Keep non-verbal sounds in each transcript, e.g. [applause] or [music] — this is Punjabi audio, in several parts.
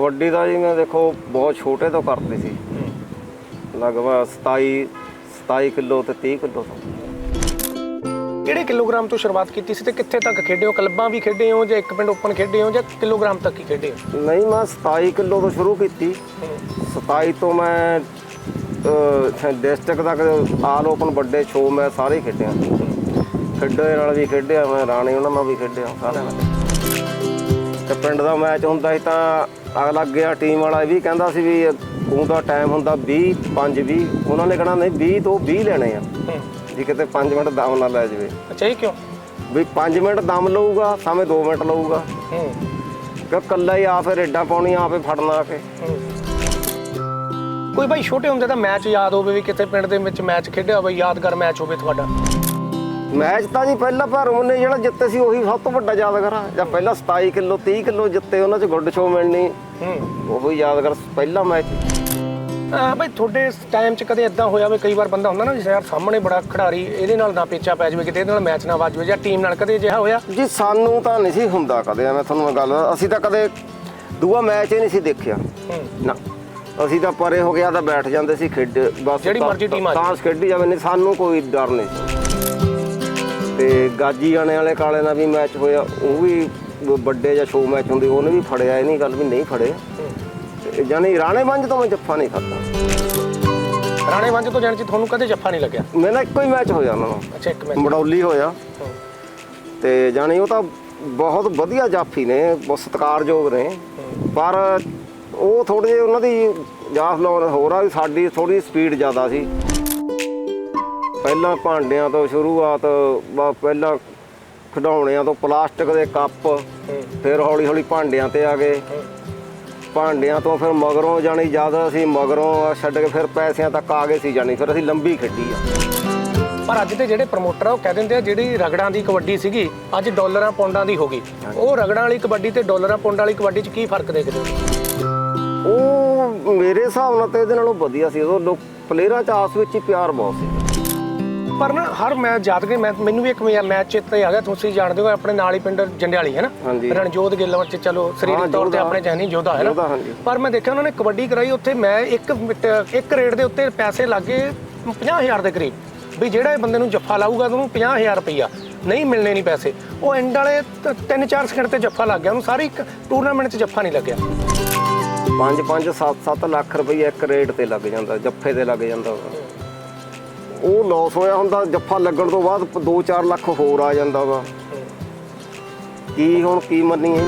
ਕਬੱਡੀ ਦਾ ਜੀ ਮੈਂ ਦੇਖੋ ਬਹੁਤ ਛੋਟੇ ਤੋਂ ਕਰਦੀ ਸੀ। ਲਗਭਗ 27 27 ਕਿਲੋ ਤੇ 30 ਕਿਲੋ ਤੋਂ। ਕਿਹੜੇ ਕਿਲੋਗ੍ਰਾਮ ਤੋਂ ਸ਼ੁਰੂਆਤ ਕੀਤੀ ਸੀ ਤੇ ਕਿੱਥੇ ਤੱਕ ਖੇਡੇ ਹੋ? ਕਲੱਬਾਂ ਵੀ ਖੇਡੇ ਹੋ ਜਾਂ ਇੱਕ ਪਿੰਡ ਓਪਨ ਖੇਡੇ ਹੋ ਜਾਂ ਕਿਲੋਗ੍ਰਾਮ ਤੱਕ ਹੀ ਖੇਡੇ ਹੋ? ਨਹੀਂ ਮੈਂ 27 ਕਿਲੋ ਤੋਂ ਸ਼ੁਰੂ ਕੀਤੀ। 27 ਤੋਂ ਮੈਂ ਡਿਸਟ੍ਰਿਕਟ ਤੱਕ ਆਲ ਓਪਨ ਵੱਡੇ ਸ਼ੋਅ ਮੈਂ ਸਾਰੇ ਹੀ ਖੇਡਿਆ। ਖੇਡੇ ਨਾਲ ਵੀ ਖੇਡਿਆ ਮੈਂ ਰਾਣੀ ਉਹਨਾਂ ਨਾਲ ਵੀ ਖੇਡਿਆ ਸਾਰਿਆਂ ਨਾਲ। ਤੇ ਪਿੰਡ ਦਾ ਮੈਚ ਹੁੰਦਾ ਸੀ ਤਾਂ ਅਗਲਾ ਗਿਆ ਟੀਮ ਵਾਲਾ ਇਹ ਵੀ ਕਹਿੰਦਾ ਸੀ ਵੀ ਉਹਦਾ ਟਾਈਮ ਹੁੰਦਾ 20 5 20 ਉਹਨਾਂ ਨੇ ਕਹਿਣਾ ਨਹੀਂ 20 ਤੋਂ 20 ਲੈਣੇ ਆ। ਜੀ ਕਿਤੇ 5 ਮਿੰਟ ਦਮ ਨਾ ਲੈ ਜਾਵੇ। ਅੱਛਾ ਇਹ ਕਿਉਂ? ਵੀ 5 ਮਿੰਟ ਦਮ ਲਊਗਾ ਸਾਵੇਂ 2 ਮਿੰਟ ਲਊਗਾ। ਹੂੰ। ਕਿ ਕੱਲਾ ਹੀ ਆ ਫਿਰ ਰੇਡਾਂ ਪਾਉਣੀਆਂ ਆਪੇ ਫੜਨਾ ਆ ਕੇ। ਕੋਈ ਭਾਈ ਛੋਟੇ ਹੁੰਦੇ ਦਾ ਮੈਚ ਯਾਦ ਹੋਵੇ ਵੀ ਕਿਤੇ ਪਿੰਡ ਦੇ ਵਿੱਚ ਮੈਚ ਖੇਡਿਆ ਹੋਵੇ ਯਾਦਗਾਰ ਮੈਚ ਹੋਵੇ ਤੁਹਾਡਾ। ਮੈਚ ਤਾਂ ਜੀ ਪਹਿਲਾਂ ਭਰਮ ਨੇ ਜਿਹੜਾ ਜਿੱਤੇ ਸੀ ਉਹੀ ਸਭ ਤੋਂ ਵੱਡਾ ਯਾਦਗਾਰ ਆ। ਜਾਂ ਪਹਿਲਾਂ 27 ਕਿਲੋ 30 ਕਿਲੋ ਜਿੱਤੇ ਉਹਨਾਂ 'ਚ ਗੁੱਡ ਸ਼ੋ ਮਿਲਣੀ ਹੂੰ। ਉਹ ਯਾਦਗਾਰ ਪਹਿਲਾ ਮੈਚ। ਆ ਭਾਈ ਤੁਹਾਡੇ ਟਾਈਮ 'ਚ ਕਦੇ ਇਦਾਂ ਹੋਇਆ ਵੀ ਕਈ ਵਾਰ ਬੰਦਾ ਹੁੰਦਾ ਨਾ ਵੀ ਯਾਰ ਸਾਹਮਣੇ ਬੜਾ ਖਿਡਾਰੀ ਇਹਦੇ ਨਾਲ ਨਾ ਪੇਚਾ ਪੈ ਜਾਵੇ ਕਿਤੇ ਇਹਦੇ ਨਾਲ ਮੈਚ ਨਾ ਵੱਜ ਜਾਵੇ ਜਾਂ ਟੀਮ ਨਾਲ ਕਦੇ ਅਜਿਹਾ ਹੋਇਆ? ਜੀ ਸਾਨੂੰ ਤਾਂ ਨਹੀਂ ਸੀ ਹੁੰਦਾ ਕਦੇ ਮੈਂ ਤੁਹਾਨੂੰ ਗੱਲ ਅਸੀਂ ਤਾਂ ਕਦੇ ਦੂਆ ਮੈਚ ਹੀ ਨਹੀਂ ਸੀ ਦੇਖਿਆ। ਨਾ। ਅਸੀਂ ਤਾਂ ਪਰੇ ਹੋ ਗਿਆ ਤਾਂ ਬੈਠ ਜਾਂਦੇ ਸੀ ਖੇਡ ਬਸ ਜਿਹੜੀ ਮਰਜ਼ੀ ਟੀਮ ਆ ਜਾਏ। ਤਾਂ ਖੇਡੀ ਜਾਵੇ ਨਹੀਂ ਸਾਨੂੰ ਕੋਈ ਡਰ ਨਹੀਂ ਸੀ। ਤੇ ਗਾਜੀ ਆਣੇ ਵਾਲੇ ਕਾਲੇ ਨਾਲ ਵੀ ਮੈਚ ਹੋਇਆ ਉਹ ਵੀ ਵੱਡੇ ਜਾਂ ਸ਼ੋ ਮੈਚ ਹੁੰਦੇ ਉਹਨੇ ਵੀ ਫੜਿਆ ਇਹ ਨਹੀਂ ਗੱਲ ਵੀ ਨਹੀਂ ਫੜੇ। ਤੇ ਜਾਨੀ ਰਾਣੇ ਮੰਜ ਤੋਂ ਮੈਂ ਜੱਫਾ ਨਹੀਂ ਖਾਦਾ ਰਾਣੇ ਵੰਜ ਤੋਂ ਜਾਣ ਚ ਤੁਹਾਨੂੰ ਕਦੇ ਜੱਫਾ ਨਹੀਂ ਲੱਗਿਆ? ਮੇਰਾ ਇੱਕੋ ਹੀ ਮੈਚ ਹੋਇਆ ਉਹਨਾਂ ਨਾਲ। ਅੱਛਾ ਇੱਕ ਮੈਚ ਮੜੌਲੀ ਹੋਇਆ। ਤੇ ਜਾਨੀ ਉਹ ਤਾਂ ਬਹੁਤ ਵਧੀਆ ਜਾਫੀ ਨੇ ਬਹੁਤ ਸਤਿਕਾਰਯੋਗ ਨੇ। ਪਰ ਉਹ ਥੋੜੇ ਜਿਹੇ ਉਹਨਾਂ ਦੀ ਜਾਫ ਲਾਉਣ ਹੋਰ ਆ ਵੀ ਸਾਡੀ ਥੋੜੀ ਸਪੀਡ ਜ਼ਿਆਦਾ ਸੀ। ਪਹਿਲਾਂ ਭਾਂਡਿਆਂ ਤੋਂ ਸ਼ੁਰੂਆਤ ਬ- ਪਹਿਲਾਂ ਖਿਡੌਣਿਆਂ ਤੋਂ ਪਲਾਸਟਿਕ ਦੇ ਕੱਪ ਫਿਰ ਹੌਲੀ ਹੌਲੀ ਭਾਂਡਿਆਂ ਤੇ ਆ ਗਏ। ਭਾਂਡਿਆਂ ਤੋਂ ਫਿਰ ਮਗਰੋਂ ਜਾਣੀ ਜਦ ਅਸੀਂ ਮਗਰੋਂ ਛੱਡ ਕੇ ਫਿਰ ਪੈਸਿਆਂ ਤੱਕ ਆ ਗਏ ਸੀ ਜਾਣੀ ਫਿਰ ਅਸੀਂ ਲੰਬੀ ਖੇਡੀ ਆ। ਪਰ ਅੱਜ ਦੇ ਜਿਹੜੇ ਪ੍ਰਮੋਟਰ ਆ ਉਹ ਕਹਿ ਦਿੰਦੇ ਆ ਜਿਹੜੀ ਰਗੜਾਂ ਦੀ ਕਬੱਡੀ ਸੀਗੀ ਅੱਜ ਡਾਲਰਾਂ ਪੌਂਡਾਂ ਦੀ ਹੋ ਗਈ। ਉਹ ਰਗੜਾਂ ਵਾਲੀ ਕਬੱਡੀ ਤੇ ਡਾਲਰਾਂ ਪੌਂਡਾਂ ਵਾਲੀ ਕਬੱਡੀ 'ਚ ਕੀ ਫ਼ਰਕ ਦੇਖਦੇ ਹੋ? ਉਹ ਮੇਰੇ ਹਿਸਾਬ ਨਾਲ ਤਾਂ ਇਹਦੇ ਨਾਲੋਂ ਵਧੀਆ ਸੀ। ਉਦੋਂ ਲੋਕ ਪਲੇਅਰਾਂ 'ਚ ਆਪਸ ਵਿੱਚ ਹੀ ਪਿਆਰ ਬਹੁਤ ਸੀ। ਪਰ ਨਾ ਹਰ ਮੈਚ ਯਾਦ ਕੇ ਮੈਂ ਮੈਨੂੰ ਵੀ ਇੱਕ ਮੈਚ ਚੇਤੇ ਆ ਗਿਆ ਤੁਸੀਂ ਜਾਣਦੇ ਹੋ ਆਪਣੇ ਨਾਲ ਹੀ ਪਿੰਡ ਜੰਡਿਆਲੀ ਹੈ ਨਾ। ਰਣਜੋਤ ਗਿੱਲ ਵਿੱਚ ਚਲੋ ਸਰੀਰਕ ਤੌਰ ਤੇ। ਆਪਣੇ ਚਾਹਨੀ ਜੋਧਾ ਹੈ ਨਾ। ਪਰ ਮੈਂ ਦੇਖਿਆ ਉਹਨਾਂ ਨੇ ਕਬੱਡੀ ਕਰਾਈ ਉੱਥੇ ਮੈਂ ਇੱਕ ਇੱਕ ਰੇਡ ਦੇ ਉੱਤੇ ਪੈਸੇ ਲੱਗੇ 50000 ਦੇ ਕਰੀਬ ਵੀ ਜਿਹੜਾ ਇਹ ਬੰਦੇ ਨੂੰ ਜੱਫਾ ਲਾਊਗਾ ਉਹਨੂੰ 50000 ਰੁਪਈਆ ਨਹੀਂ ਮਿਲਣੇ ਨਹੀਂ ਪੈਸੇ ਉਹ ਐਂਡ ਵਾਲੇ 3-4 ਸਕਿੰਟ ਤੇ ਜੱਫਾ ਲੱਗ ਗਿਆ ਉਹਨੂੰ ਸਾਰੀ ਇੱਕ ਟੂਰਨਾਮੈਂਟ 'ਚ ਜੱਫਾ ਨਹੀਂ ਲੱਗਿਆ 5-5 7-7 ਲੱਖ ਰੁਪਏ ਇੱਕ ਰੇਟ ਤੇ ਲੱਗ ਜਾਂਦਾ ਜੱਫੇ ਤੇ ਲੱਗ ਜਾਂਦਾ। ਉਹ ਲਾਸ ਹੋਇਆ ਹੁੰਦਾ ਜੱਫਾ ਲੱਗਣ ਤੋਂ ਬਾਅਦ 2-4 ਲੱਖ ਹੋਰ ਆ ਜਾਂਦਾ ਵਾ। ਕੀ ਹੁਣ ਕੀ ਮੰਨੀਏ?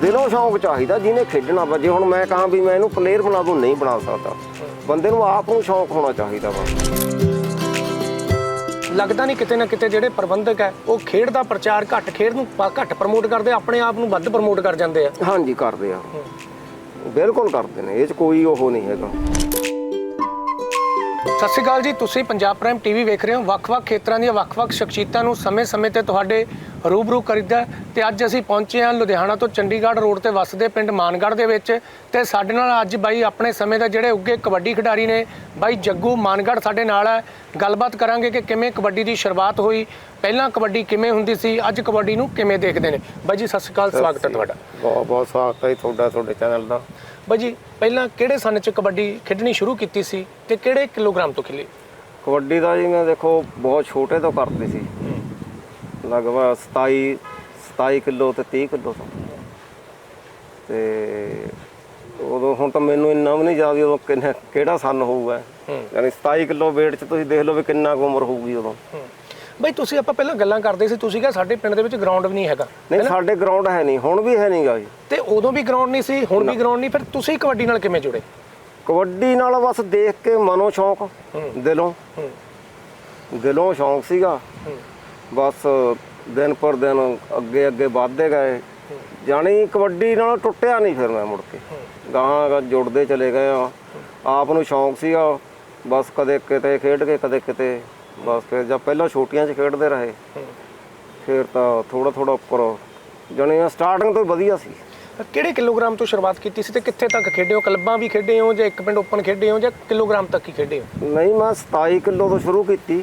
ਦਿਲੋਂ ਸ਼ੌਂਕ ਚਾਹੀਦਾ ਜਿਹਨੇ ਖੇਡਣਾ ਵਾ। ਜੇ ਹੁਣ ਮੈਂ ਕਹਾਂ ਵੀ ਮੈਂ ਇਹਨੂੰ ਪਲੇਅਰ ਬਣਾ ਦੂੰ ਨਹੀਂ ਬਣਾ ਸਕਦਾ। ਬੰਦੇ ਨੂੰ ਆਪ ਨੂੰ ਸ਼ੌਂਕ ਹੋਣਾ ਚਾਹੀਦਾ ਵਾ। ਲੱਗਦਾ ਨਹੀਂ ਕਿਤੇ ਨਾ ਕਿਤੇ ਜਿਹੜੇ ਪ੍ਰਬੰਧਕ ਹੈ ਉਹ ਖੇਡ ਦਾ ਪ੍ਰਚਾਰ ਘੱਟ ਖੇਡ ਨੂੰ ਘੱਟ ਪ੍ਰਮੋਟ ਕਰਦੇ ਆਪਣੇ ਆਪ ਨੂੰ ਵੱਧ ਪ੍ਰਮੋਟ ਕਰ ਜਾਂਦੇ ਆ। ਹਾਂਜੀ ਕਰਦੇ ਆ। ਬਿਲਕੁਲ ਕਰਦੇ ਨੇ ਇਹ 'ਚ ਕੋਈ ਉਹ ਨਹੀਂ ਹੈਗਾ। ਸਤਿ ਸ਼੍ਰੀ ਅਕਾਲ ਜੀ, ਤੁਸੀਂ ਪੰਜਾਬ ਪ੍ਰਾਈਮ ਟੀਵੀ ਵੇਖ ਰਹੇ ਹੋ। ਵੱਖ-ਵੱਖ ਖੇਤਰਾਂ ਦੀਆਂ ਵੱਖ-ਵੱਖ ਸ਼ਖਸੀਅਤਾਂ ਨੂੰ ਸਮੇਂ-ਸਮੇਂ ਤੇ ਤੁਹਾਡੇ ਰੂਬਰੂ ਕਰੀਦਾ ਤੇ ਅੱਜ ਅਸੀਂ ਪਹੁੰਚੇ ਹਾਂ ਲੁਧਿਆਣਾ ਤੋਂ ਚੰਡੀਗੜ੍ਹ ਰੋਡ ਤੇ ਵਸਦੇ ਪਿੰਡ ਮਾਨਗੜ੍ਹ ਦੇ ਵਿੱਚ। ਤੇ ਸਾਡੇ ਨਾਲ ਅੱਜ ਬਾਈ ਆਪਣੇ ਸਮੇਂ ਦੇ ਜਿਹੜੇ ਉੱਗੇ ਕਬੱਡੀ ਖਿਡਾਰੀ ਨੇ ਬਾਈ ਜੱਗੂ ਮਾਨਗੜ੍ਹ ਸਾਡੇ ਨਾਲ ਹੈ। ਗੱਲਬਾਤ ਕਰਾਂਗੇ ਕਿ ਕਿਵੇਂ ਕਬੱਡੀ ਦੀ ਸ਼ੁਰੂਆਤ ਹੋਈ ਪਹਿਲਾਂ ਕਬੱਡੀ ਕਿਵੇਂ ਹੁੰਦੀ ਸੀ ਅੱਜ ਕਬੱਡੀ ਨੂੰ ਕਿਵੇਂ ਦੇਖਦੇ ਨੇ? ਬਾਈ ਜੀ ਸਤਿ ਸ਼੍ਰੀ ਅਕਾਲ ਸਵਾਗਤ ਹੈ ਤੁਹਾਡਾ। ਬਹੁਤ ਬਹੁਤ ਸਵਾਗਤ ਹੈ ਤੁਹਾਡਾ ਤੁਹਾਡੇ ਚੈਨਲ ਦਾ। ਬਾਈ ਜੀ ਪਹਿਲਾਂ ਕਿਹੜੇ ਸਨ ਚ ਕਬੱਡੀ ਖੇਡਣੀ ਸ਼ੁਰੂ ਕੀਤੀ ਸੀ ਤੇ ਕਿਹੜੇ ਕਿਲੋਗ੍ਰਾਮ ਤੋਂ ਖੇਲੀ? ਕਬੱਡੀ ਦਾ ਜੀ ਮੈਂ ਦੇਖੋ ਬਹੁਤ ਛੋਟੇ ਤੋਂ ਕਰਦੀ ਸੀ। ਲਗਭਗ 27 27 ਕਿਲੋ ਤੇ 30 ਕਿਲੋ ਤੋਂ। ਤੇ ਉਦੋਂ ਹੁਣ ਤਾਂ ਮੈਨੂੰ ਇੰਨਾ ਵੀ ਨਹੀਂ ਯਾਦ ਵੀ ਉਦੋਂ ਕਿੰਨਾ ਕਿਹੜਾ ਸੰਨ ਹੋਊਗਾ। ਯਾਨੀ 27 ਕਿਲੋ weight 'ਚ ਤੁਸੀਂ ਦੇਖ ਲਓ ਵੀ ਕਿੰਨਾ ਕੁ ਉਮਰ ਹੋਊਗੀ ਉਦੋਂ। ਬਈ ਤੁਸੀਂ ਆਪਾਂ ਪਹਿਲਾਂ ਗੱਲਾਂ ਕਰਦੇ ਸੀ ਤੁਸੀਂ ਕਿਹਾ ਸਾਡੇ ਪਿੰਡ ਦੇ ਵਿੱਚ ਗਰਾਊਂਡ ਵੀ ਨਹੀਂ ਹੈਗਾ। ਨਹੀਂ ਸਾਡੇ ਗਰਾਊਂਡ ਹੈ ਨਹੀਂ ਹੁਣ ਵੀ ਹੈ ਨਹੀਂਗਾ ਜੀ। ਤੇ ਉਦੋਂ ਵੀ ਗਰਾਊਂਡ ਨਹੀਂ ਸੀ ਹੁਣ ਵੀ ਗਰਾਊਂਡ ਨਹੀਂ ਫਿਰ ਤੁਸੀਂ ਕਬੱਡੀ ਨਾਲ ਕਿਵੇਂ ਜੁੜੇ? ਕਬੱਡੀ ਨਾਲ ਬਸ ਦੇਖ ਕੇ ਮਨੋਂ ਸ਼ੌਂਕ ਦਿਲੋਂ। ਦਿਲੋਂ ਸ਼ੌਂਕ ਸੀਗਾ। ਬਸ ਦਿਨ ਪਰ ਦਿਨ ਅੱਗੇ ਅੱਗੇ ਵਧਦੇ ਗਏ। ਜਾਣੀ ਕਬੱਡੀ ਨਾਲ ਟੁੱਟਿਆ ਨਹੀਂ ਫਿਰ ਮੈਂ ਮੁੜ ਕੇ। ਗਾ ਜੁੜਦੇ ਚਲੇ ਗਏ ਆ। ਆਪ ਨੂੰ ਸ਼ੌਂਕ ਸੀਗਾ ਬਸ ਕਦੇ ਕਿਤੇ ਖੇਡ ਕੇ ਕਦੇ ਕਿਤੇ ਬਸ ਫਿਰ ਜਦ ਪਹਿਲਾਂ ਛੋਟੀਆਂ 'ਚ ਖੇਡਦੇ ਰਹੇ ਫਿਰ ਤਾਂ ਥੋੜਾ ਥੋੜਾ ਉੱਪਰ ਜਾਣੀ ਸਟਾਰਟਿੰਗ ਤੋਂ ਵਧੀਆ ਸੀ। ਕਿਹੜੇ ਕਿਲੋਗ੍ਰਾਮ ਤੋਂ ਸ਼ੁਰੂਆਤ ਕੀਤੀ ਸੀ ਤੇ ਕਿੱਥੇ ਤੱਕ ਖੇਡੇ ਹੋ? ਕਲੱਬਾਂ ਵੀ ਖੇਡੇ ਹੋ ਜਾਂ ਇੱਕ ਪਿੰਡ ਓਪਨ ਖੇਡੇ ਹੋ ਜਾਂ ਕਿਲੋਗ੍ਰਾਮ ਤੱਕ ਹੀ ਖੇਡੇ ਹੋ? ਨਹੀਂ ਮੈਂ 27 ਕਿਲੋ ਤੋਂ ਸ਼ੁਰੂ ਕੀਤੀ।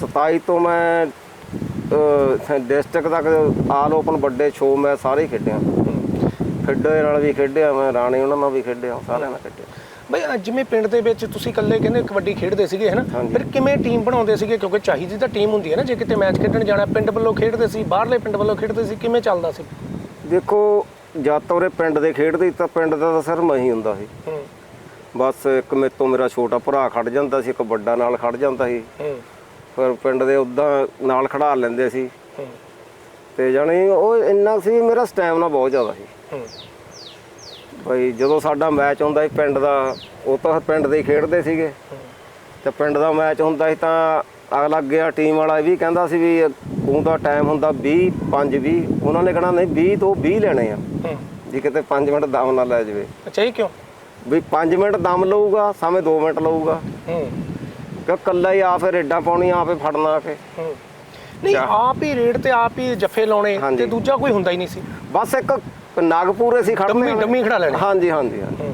27 ਤੋਂ ਮੈਂ ਡਿਸਟ੍ਰਿਕਟ ਤੱਕ ਆਲ ਓਪਨ ਵੱਡੇ ਸ਼ੋਅ ਮੈਂ ਸਾਰੇ ਹੀ ਖੇਡਿਆ। ਖੇਡੇ ਨਾਲ ਵੀ ਖੇਡਿਆ ਮੈਂ ਰਾਣੇ ਉਹਨਾਂ ਨਾਲ ਵੀ ਖੇਡਿਆ ਸਾਰਿਆਂ ਨਾਲ ਖੇਡਿਆ। ਬਈ ਅਹ ਜਿਵੇਂ ਪਿੰਡ ਦੇ ਵਿੱਚ ਤੁਸੀਂ ਇਕੱਲੇ ਕਹਿੰਦੇ ਕਬੱਡੀ ਖੇਡਦੇ ਸੀਗੇ ਹਨਾ। ਫਿਰ ਕਿਵੇਂ ਟੀਮ ਬਣਾਉਂਦੇ ਸੀਗੇ? ਕਿਉਂਕਿ ਚਾਹੀਦੀ ਤਾਂ ਟੀਮ ਹੁੰਦੀ ਹੈ ਨਾ ਜੇ ਕਿਤੇ ਮੈਚ ਖੇਡਣ ਜਾਣਾ ਪਿੰਡ ਵੱਲੋਂ ਖੇਡਦੇ ਸੀ ਬਾਹਰਲੇ ਪਿੰਡ ਵੱਲੋਂ ਖੇਡਦੇ ਸੀ ਕਿਵੇਂ ਚੱਲਦਾ ਸੀ? ਦੇਖੋ ਜਦ ਤੋਂ ਉਰੇ ਪਿੰਡ ਦੇ ਖੇਡਦੇ ਤਾਂ ਪਿੰਡ ਦਾ ਤਾਂ ਸਰ ਮੈਂ ਹੀ ਹੁੰਦਾ ਸੀ। ਹੂੰ। ਬਸ ਇੱਕ ਮੇਰੇ ਤੋਂ ਮੇਰਾ ਛੋਟਾ ਭਰਾ ਖੜ ਜਾਂਦਾ ਸੀ ਇੱਕ ਵੱਡਾ ਨਾਲ ਖੜ ਜਾਂਦਾ ਸੀ। ਫਿਰ ਪਿੰਡ ਦੇ ਉਦਾਂ ਨਾਲ ਖੜਾ ਲੈਂਦੇ ਸੀ। ਤੇ ਜਾਣੀ ਉਹ ਇੰਨਾ ਸੀ ਮੇਰਾ ਸਟੈਮਨਾ ਬਹੁਤ ਜ਼ਿਆਦਾ ਸੀ। ਬਈ ਜਦੋਂ ਸਾਡਾ ਮੈਚ ਹੁੰਦਾ ਸੀ ਪਿੰਡ ਦਾ ਉਹ ਤਾਂ ਪਿੰਡ ਦੇ ਹੀ ਖੇਡਦੇ ਸੀਗੇ। ਤੇ ਪਿੰਡ ਦਾ ਮੈਚ ਹੁੰਦਾ ਸੀ ਤਾਂ ਅਗਲਾ ਗਿਆ ਟੀਮ ਵਾਲਾ ਇਹ ਵੀ ਕਹਿੰਦਾ ਸੀ ਵੀ ਤੂੰ ਦਾ ਟਾਈਮ ਹੁੰਦਾ 20 5 20 ਉਹਨਾਂ ਨੇ ਕਹਣਾ ਨਹੀਂ 20 ਤੋਂ 20 ਲੈਣੇ ਆ। ਜੇ ਕਿਤੇ 5 ਮਿੰਟ ਦਮ ਨਾ ਲੈ ਜਾਵੇ। ਅੱਛਾ ਇਹ ਕਿਉਂ? ਵੀ 5 ਮਿੰਟ ਦਮ ਲਊਗਾ ਸਾਵੇਂ 2 ਮਿੰਟ ਲਊਗਾ। ਹੂੰ। ਕਿ ਕੱਲਾ ਹੀ ਆ ਫਿਰ ਏਡਾ ਪਾਉਣੀ ਆਪੇ ਫੜਨਾ ਆ ਕੇ ਹੂੰ। ਨਹੀਂ ਆਪ ਹੀ ਰੇਡ ਤੇ ਆਪ ਹੀ ਜੱਫੇ ਲਾਉਣੇ। ਤੇ ਦੂਜਾ ਕੋਈ ਹੁੰਦਾ ਹੀ ਨਹੀਂ ਸੀ। ਬਸ ਇੱਕ ਨਾਗਪੂਰੇ ਸੀ ਖੜਨੇ ਡੰਮੀ- ਡੰਮੀ ਖੜਾ ਲੈਣੇ। ਹਾਂਜੀ ਹਾਂਜੀ ਹਾਂਜੀ।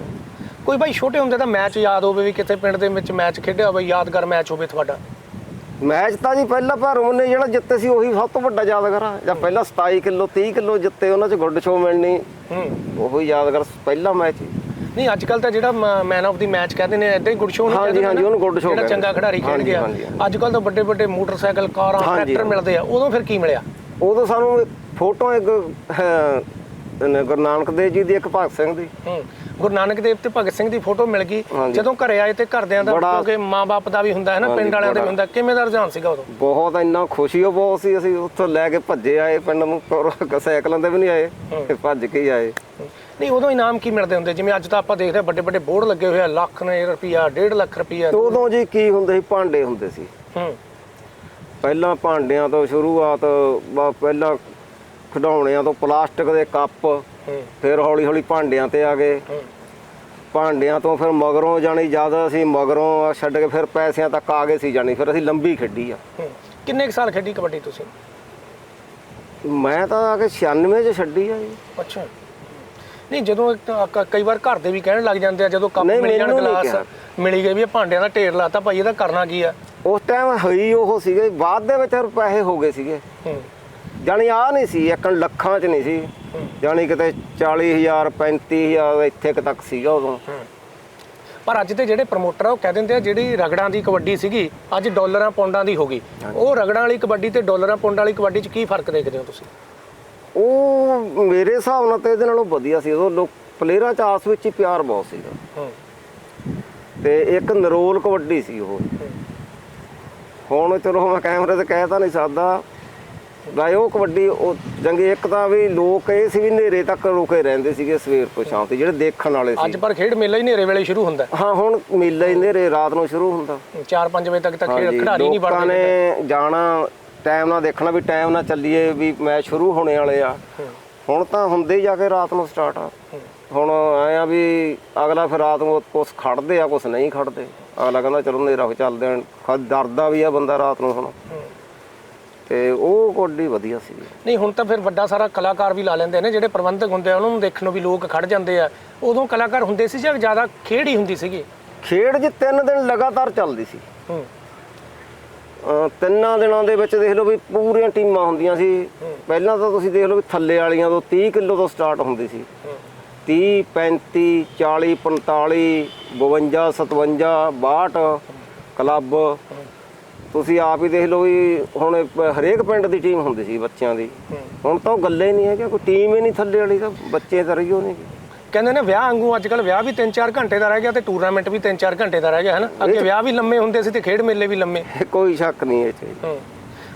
ਕੋਈ ਬਾਈ ਛੋਟੇ ਹੁੰਦੇ ਦਾ ਮੈਚ ਯਾਦ ਹੋਵੇ ਵੀ ਕਿਤੇ ਪਿੰਡ ਦੇ ਵਿੱਚ ਮੈਚ ਖੇਡਿਆ ਹੋਵੇ ਯਾਦਗਾਰ ਮੈਚ ਹੋਵੇ ਤੁਹਾਡਾ। ਮੈਚ ਤਾਂ ਜੀ ਪਹਿਲਾ ਭਰਮ ਨੇ ਜਿਹੜਾ ਜਿੱਤੇ ਸੀ ਉਹੀ ਸਭ ਤੋਂ ਵੱਡਾ ਯਾਦਗਾਰ ਆ। ਜਾਂ ਪਹਿਲਾਂ 27 ਕਿਲੋ 30 ਕਿਲੋ ਜਿੱਤੇ ਉਹਨਾਂ 'ਚ ਗੁੱਡ ਸ਼ੋ ਮਿਲਣੀ। ਹੂੰ। ਉਹੀ ਯਾਦਗਾਰ ਪਹਿਲਾ ਮੈਚ ਹੀ ਨਹੀਂ ਅੱਜ ਕੱਲ ਤਾਂ ਜਿਹੜਾ ਮੈਨ ਆਫ ਦੀ ਮੈਚ ਕਹਿੰਦੇ ਨੇ ਐਦਾਂ ਹੀ ਗੁੱਡ ਸ਼ੋਅ ਨੂੰ ਕਹਿੰਦੇ ਨੇ ਹਾਂਜੀ, ਉਹਨੂੰ good show ਜਿਹੜਾ ਚੰਗਾ ਖਿਡਾਰੀ ਖੇਡ ਗਿਆ। ਅੱਜ ਕੱਲ ਤਾਂ ਵੱਡੇ ਵੱਡੇ ਮੋਟਰਸਾਈਕਲ ਕਾਰਾਂ ਟਰੈਕਟਰ। ਮਿਲਦੇ ਆ ਉਦੋਂ ਫਿਰ ਕੀ ਮਿਲਿਆ? ਉਦੋਂ ਸਾਨੂੰ ਫੋਟੋ ਇੱਕ ਗੁਰੂ ਨਾਨਕ ਦੇਵ ਜੀ ਦੀ ਇੱਕ ਭਗਤ ਸਿੰਘ ਦੀ। ਹੂੰ ਗੁਰੂ ਨਾਨਕ ਦੇਵ ਤੇ ਭਗਤ ਸਿੰਘ ਦੀ ਫੋਟੋ ਮਿਲ ਗਈ। ਜਦੋਂ ਘਰੇ ਆਏ ਤੇ ਘਰਦਿਆਂ ਦਾ ਕਿਉਂਕਿ ਮਾਪੇ ਦਾ ਵੀ ਹੁੰਦਾ ਹੈ ਨਾ ਪਿੰਡ ਵਾਲਿਆਂ ਦਾ ਵੀ। ਹੁੰਦਾ ਕਿਵੇਂ ਦਾ ਰੁਝਾਨ ਸੀਗਾ ਉਦੋਂ? ਬਹੁਤ ਇੰਨਾ ਖੁਸ਼ੀ ਉਹ ਬਹੁਤ ਸੀ ਅਸੀਂ ਉੱਥੋਂ ਲੈ ਕੇ ਭੱਜੇ ਆਏ ਪਿੰਡ ਨੂੰ ਸਾਈਕਲਾਂ ਤੇ ਵੀ ਨਹੀਂ ਆਏ ਭੱਜ ਕੇ ਹੀ ਆਏ। ਨਹੀਂ ਉਦੋਂ ਇਨਾਮ ਕੀ ਮਿਲਦੇ ਹੁੰਦੇ? ਜਿਵੇਂ ਅੱਜ ਤਾਂ ਆਪਾਂ ਦੇਖਦੇ ਵੱਡੇ ਵੱਡੇ ਬੋਰਡ ਲੱਗੇ ਹੋਏ ਆ ਲੱਖ ਨੇ ਰੁਪਿਆ 1.5 ਲੱਖ ਰੁਪਿਆ ਤੇ ਉਦੋਂ ਜੀ ਕੀ ਹੁੰਦੇ ਸੀ? ਭਾਂਡੇ ਹੁੰਦੇ ਸੀ। ਹੂੰ। ਪਹਿਲਾਂ ਭਾਂਡਿਆਂ ਤੋਂ ਸ਼ੁਰੂਆਤ ਬਾ ਪਹਿਲਾਂ ਖਿਡੌਣਿਆਂ ਤੋਂ ਪਲਾਸਟਿਕ ਦੇ ਕੱਪ ਫਿਰ ਹੌਲੀ ਹੌਲੀ ਭਾਂਡਿਆਂ ਤੇ ਆ ਗਏ। ਭਾਂਡਿਆਂ ਤੋਂ ਫਿਰ ਮਗਰੋਂ ਜਾਣੀ ਜ਼ਿਆਦਾ ਅਸੀਂ ਮਗਰੋਂ ਛੱਡ ਕੇ ਫਿਰ ਪੈਸਿਆਂ ਤੱਕ ਆ ਗਏ ਸੀ ਜਾਣੀ ਫਿਰ ਅਸੀਂ ਲੰਬੀ ਖੇਡੀ ਆ। ਕਿੰਨੇ ਸਾਲ ਖੇਡੀ ਕਬੱਡੀ ਤੁਸੀਂ? ਮੈਂ ਤਾਂ ਆ ਕੇ 96 ਚ ਛੱਡੀ ਆ ਜੀ। ਅੱਛਾ। ਨਹੀਂ ਜਦੋਂ ਇੱਕ ਤਾਂ ਕ- ਕਈ ਵਾਰ ਘਰ ਦੇ ਵੀ ਕਹਿਣ ਲੱਗ ਜਾਂਦੇ ਆ ਜਦੋਂ ਕੱਪ ਨਹੀਂ, ਮਿਲ ਜਾਣ ਮੈਨੂੰ ਨਹੀਂ ਗਲਾਸ ਕਿਹਾ। ਮਿਲੀ ਗਏ ਵੀ ਇਹ ਭਾਂਡਿਆਂ ਦਾ ਢੇਰ ਲਾਤਾ ਭਾਈ ਇਹਦਾ ਕਰਨਾ ਕੀ ਆ? ਉਸ ਟਾਈਮ ਹੋਈ ਉਹ ਸੀਗੇ ਬਾਅਦ ਦੇ ਵਿੱਚ ਪੈਸੇ ਹੋ ਗਏ ਸੀਗੇ। ਹੂੰ। ਜਾਣੀ ਆ ਨਹੀਂ ਸੀ ਇੱਕ ਲੱਖਾਂ ਚ ਨਹੀਂ ਸੀ। ਜਾਣੀ ਕਿਤੇ 40000 35000 ਇੱਥੇ ਕੁ ਤੱਕ ਸੀਗਾ ਉਦੋਂ। ਪਰ ਅੱਜ ਦੇ ਜਿਹੜੇ ਪ੍ਰਮੋਟਰ ਆ ਉਹ ਕਹਿ ਦਿੰਦੇ ਆ ਜਿਹੜੀ ਰਗੜਾਂ ਦੀ ਕਬੱਡੀ ਸੀਗੀ ਅੱਜ ਡਾਲਰਾਂ ਪੌਂਡਾਂ ਦੀ ਹੋ ਗਈ। ਉਹ ਰਗੜਾਂ ਵਾਲੀ ਕਬੱਡੀ ਤੇ ਡਾਲਰਾਂ ਪੌਂਡਾਂ ਵਾਲੀ ਕਬੱਡੀ 'ਚ ਕੀ ਫ਼ਰਕ ਦੇਖਦੇ ਹੋ ਤੁਸੀਂ? ਉਹ ਮੇਰੇ ਹਿਸਾਬ ਨਾਲ ਤਾਂ ਇਹਦੇ ਨਾਲੋਂ ਵਧੀਆ ਸੀ। ਉਦੋਂ ਲੋਕ ਪਲੇਅਰਾਂ ਚ ਆਸ ਵਿੱਚ ਹੀ ਪਿਆਰ ਬਹੁਤ ਸੀਗਾ। ਹੂੰ। ਤੇ ਇੱਕ ਨਰੋਲ ਕਬੱਡੀ ਸੀ ਉਹ। ਹੁਣ ਚਲੋ ਮੈਂ ਕੈਮਰੇ ਤੇ ਕਹਿ ਤਾਂ ਨਹੀਂ ਸਕਦਾ। ਬਾਈ ਉਹ ਕਬੱਡੀ ਉਹ ਜੰਗੇ ਇੱਕ ਤਾਂ ਵੀ ਲੋਕ ਇਹ ਸੀ ਵੀ ਹਨੇਰੇ ਤੱਕ ਰੁਕੇ ਰਹਿੰਦੇ ਸੀਗੇ ਸਵੇਰ ਤੋਂ ਸ਼ਾਮ ਤੇ ਜਿਹੜੇ ਦੇਖਣ ਵਾਲੇ ਅੱਜ ਸੀ ਪਰ ਖੇਡ ਮੇਲਾ ਹੀ ਨੇਰੇ ਵੇਲੇ ਸ਼ੁਰੂ ਹੁੰਦਾ। ਹਾਂ ਹੁਣ ਮੇਲਾ ਹੀ ਹਨੇਰੇ ਰਾਤ ਨੂੰ ਸ਼ੁਰੂ ਹੁੰਦਾ। 4-5 ਵਜੇ ਤੱਕ ਤਾਂ ਖੇਡ ਖਿਡਾਰੀ ਨਹੀਂ ਲੋਕਾਂ ਵੜਦੇ ਨੇ ਜਾਣਾ ਟਾਈਮ ਨਾਲ ਦੇਖਣਾ ਵੀ ਟਾਈਮ ਨਾਲ ਚੱਲੀਏ ਵੀ ਮੈਚ ਸ਼ੁਰੂ ਹੋਣੇ ਵਾਲੇ ਆ। ਹੁਣ ਤਾਂ ਹੁੰਦੇ ਜਾ ਕੇ ਰਾਤ ਨੂੰ ਸਟਾਰਟ ਆ। ਹੁਣ ਐ ਆ ਵੀ ਅਗਲਾ ਫਿਰ ਰਾਤ ਨੂੰ ਕੁਛ ਖੜਦੇ ਆ ਕੁਛ ਨਹੀਂ ਖੜਦੇ। ਅਗਲਾ ਕਹਿੰਦਾ ਚਲੋ ਹਨੇਰਾ ਹੋ ਚੱਲਦੇ ਆਂ ਖੁਦ ਡਰਦਾ ਵੀ ਆ ਬੰਦਾ ਰਾਤ ਨੂੰ ਹੁਣ। ਤੇ ਉਹ ਕੋਡੀ ਵਧੀਆ ਸੀ। ਨਹੀਂ ਹੁਣ ਤਾਂ ਫਿਰ ਵੱਡਾ ਸਾਰਾ ਕਲਾਕਾਰ ਵੀ ਲਾ ਲੈਂਦੇ ਨੇ ਜਿਹੜੇ ਪ੍ਰਬੰਧਕ ਹੁੰਦੇ ਆ ਉਹਨਾਂ ਨੂੰ ਦੇਖਣ ਨੂੰ ਵੀ ਲੋਕ ਖੜ ਜਾਂਦੇ ਆ। ਉਦੋਂ ਕਲਾਕਾਰ ਹੁੰਦੇ ਸੀ ਜਾਂ ਜ਼ਿਆਦਾ ਖੇਡ ਹੀ ਹੁੰਦੀ ਸੀਗੀ? ਖੇਡ ਜੀ ਤਿੰਨ ਦਿਨ ਲਗਾਤਾਰ ਚੱਲਦੀ ਸੀ। ਹੂੰ। ਤਿੰਨਾਂ ਦਿਨਾਂ ਦੇ ਵਿੱਚ ਦੇਖ ਲਓ ਵੀ ਪੂਰੀਆਂ ਟੀਮਾਂ ਹੁੰਦੀਆਂ ਸੀ। ਪਹਿਲਾਂ ਤਾਂ ਤੁਸੀਂ ਦੇਖ ਲਓ ਵੀ ਥੱਲੇ ਵਾਲੀਆਂ ਤੋਂ 30 ਕਿਲੋ ਤੋਂ ਸਟਾਰਟ ਹੁੰਦੀ ਸੀ। 30 35 40 45 52 57 62 ਕਲੱਬ। ਤੁਸੀਂ ਆਪ ਹੀ ਦੇਖ ਲਓ ਵੀ ਹੁਣ ਹਰੇਕ ਪਿੰਡ ਦੀ ਟੀਮ ਹੁੰਦੀ ਸੀ ਬੱਚਿਆਂ ਦੀ। ਹੁਣ ਤਾਂ ਉਹ ਗੱਲੇ ਨਹੀਂ ਹੈ ਕਿ ਕੋਈ ਟੀਮ ਹੀ ਨਹੀਂ ਥੱਲੇ ਵਾਲੀ ਤਾਂ ਬੱਚੇ ਤਾਂ ਰਹੀਓ ਨਹੀਂ। ਕਹਿੰਦੇ ਨੇ ਵਿਆਹ ਵਾਂਗੂ ਅੱਜ ਕੱਲ ਵਿਆਹ ਵੀ 3-4 ਘੰਟੇ ਦਾ ਰਹਿ ਗਿਆ ਤੇ ਟੂਰਨਾਮੈਂਟ ਵੀ 3-4 ਘੰਟੇ ਦਾ ਰਹਿ ਗਿਆ ਹੈ ਨਾ ਅੱਗੇ ਵਿਆਹ ਵੀ ਲੰਮੇ ਹੁੰਦੇ ਸੀ ਤੇ ਖੇਡ ਮੇਲੇ ਵੀ ਲੰਮੇ। ਕੋਈ ਸ਼ੱਕ ਨਹੀਂ ਇਹ 'ਚ ਹੂੰ।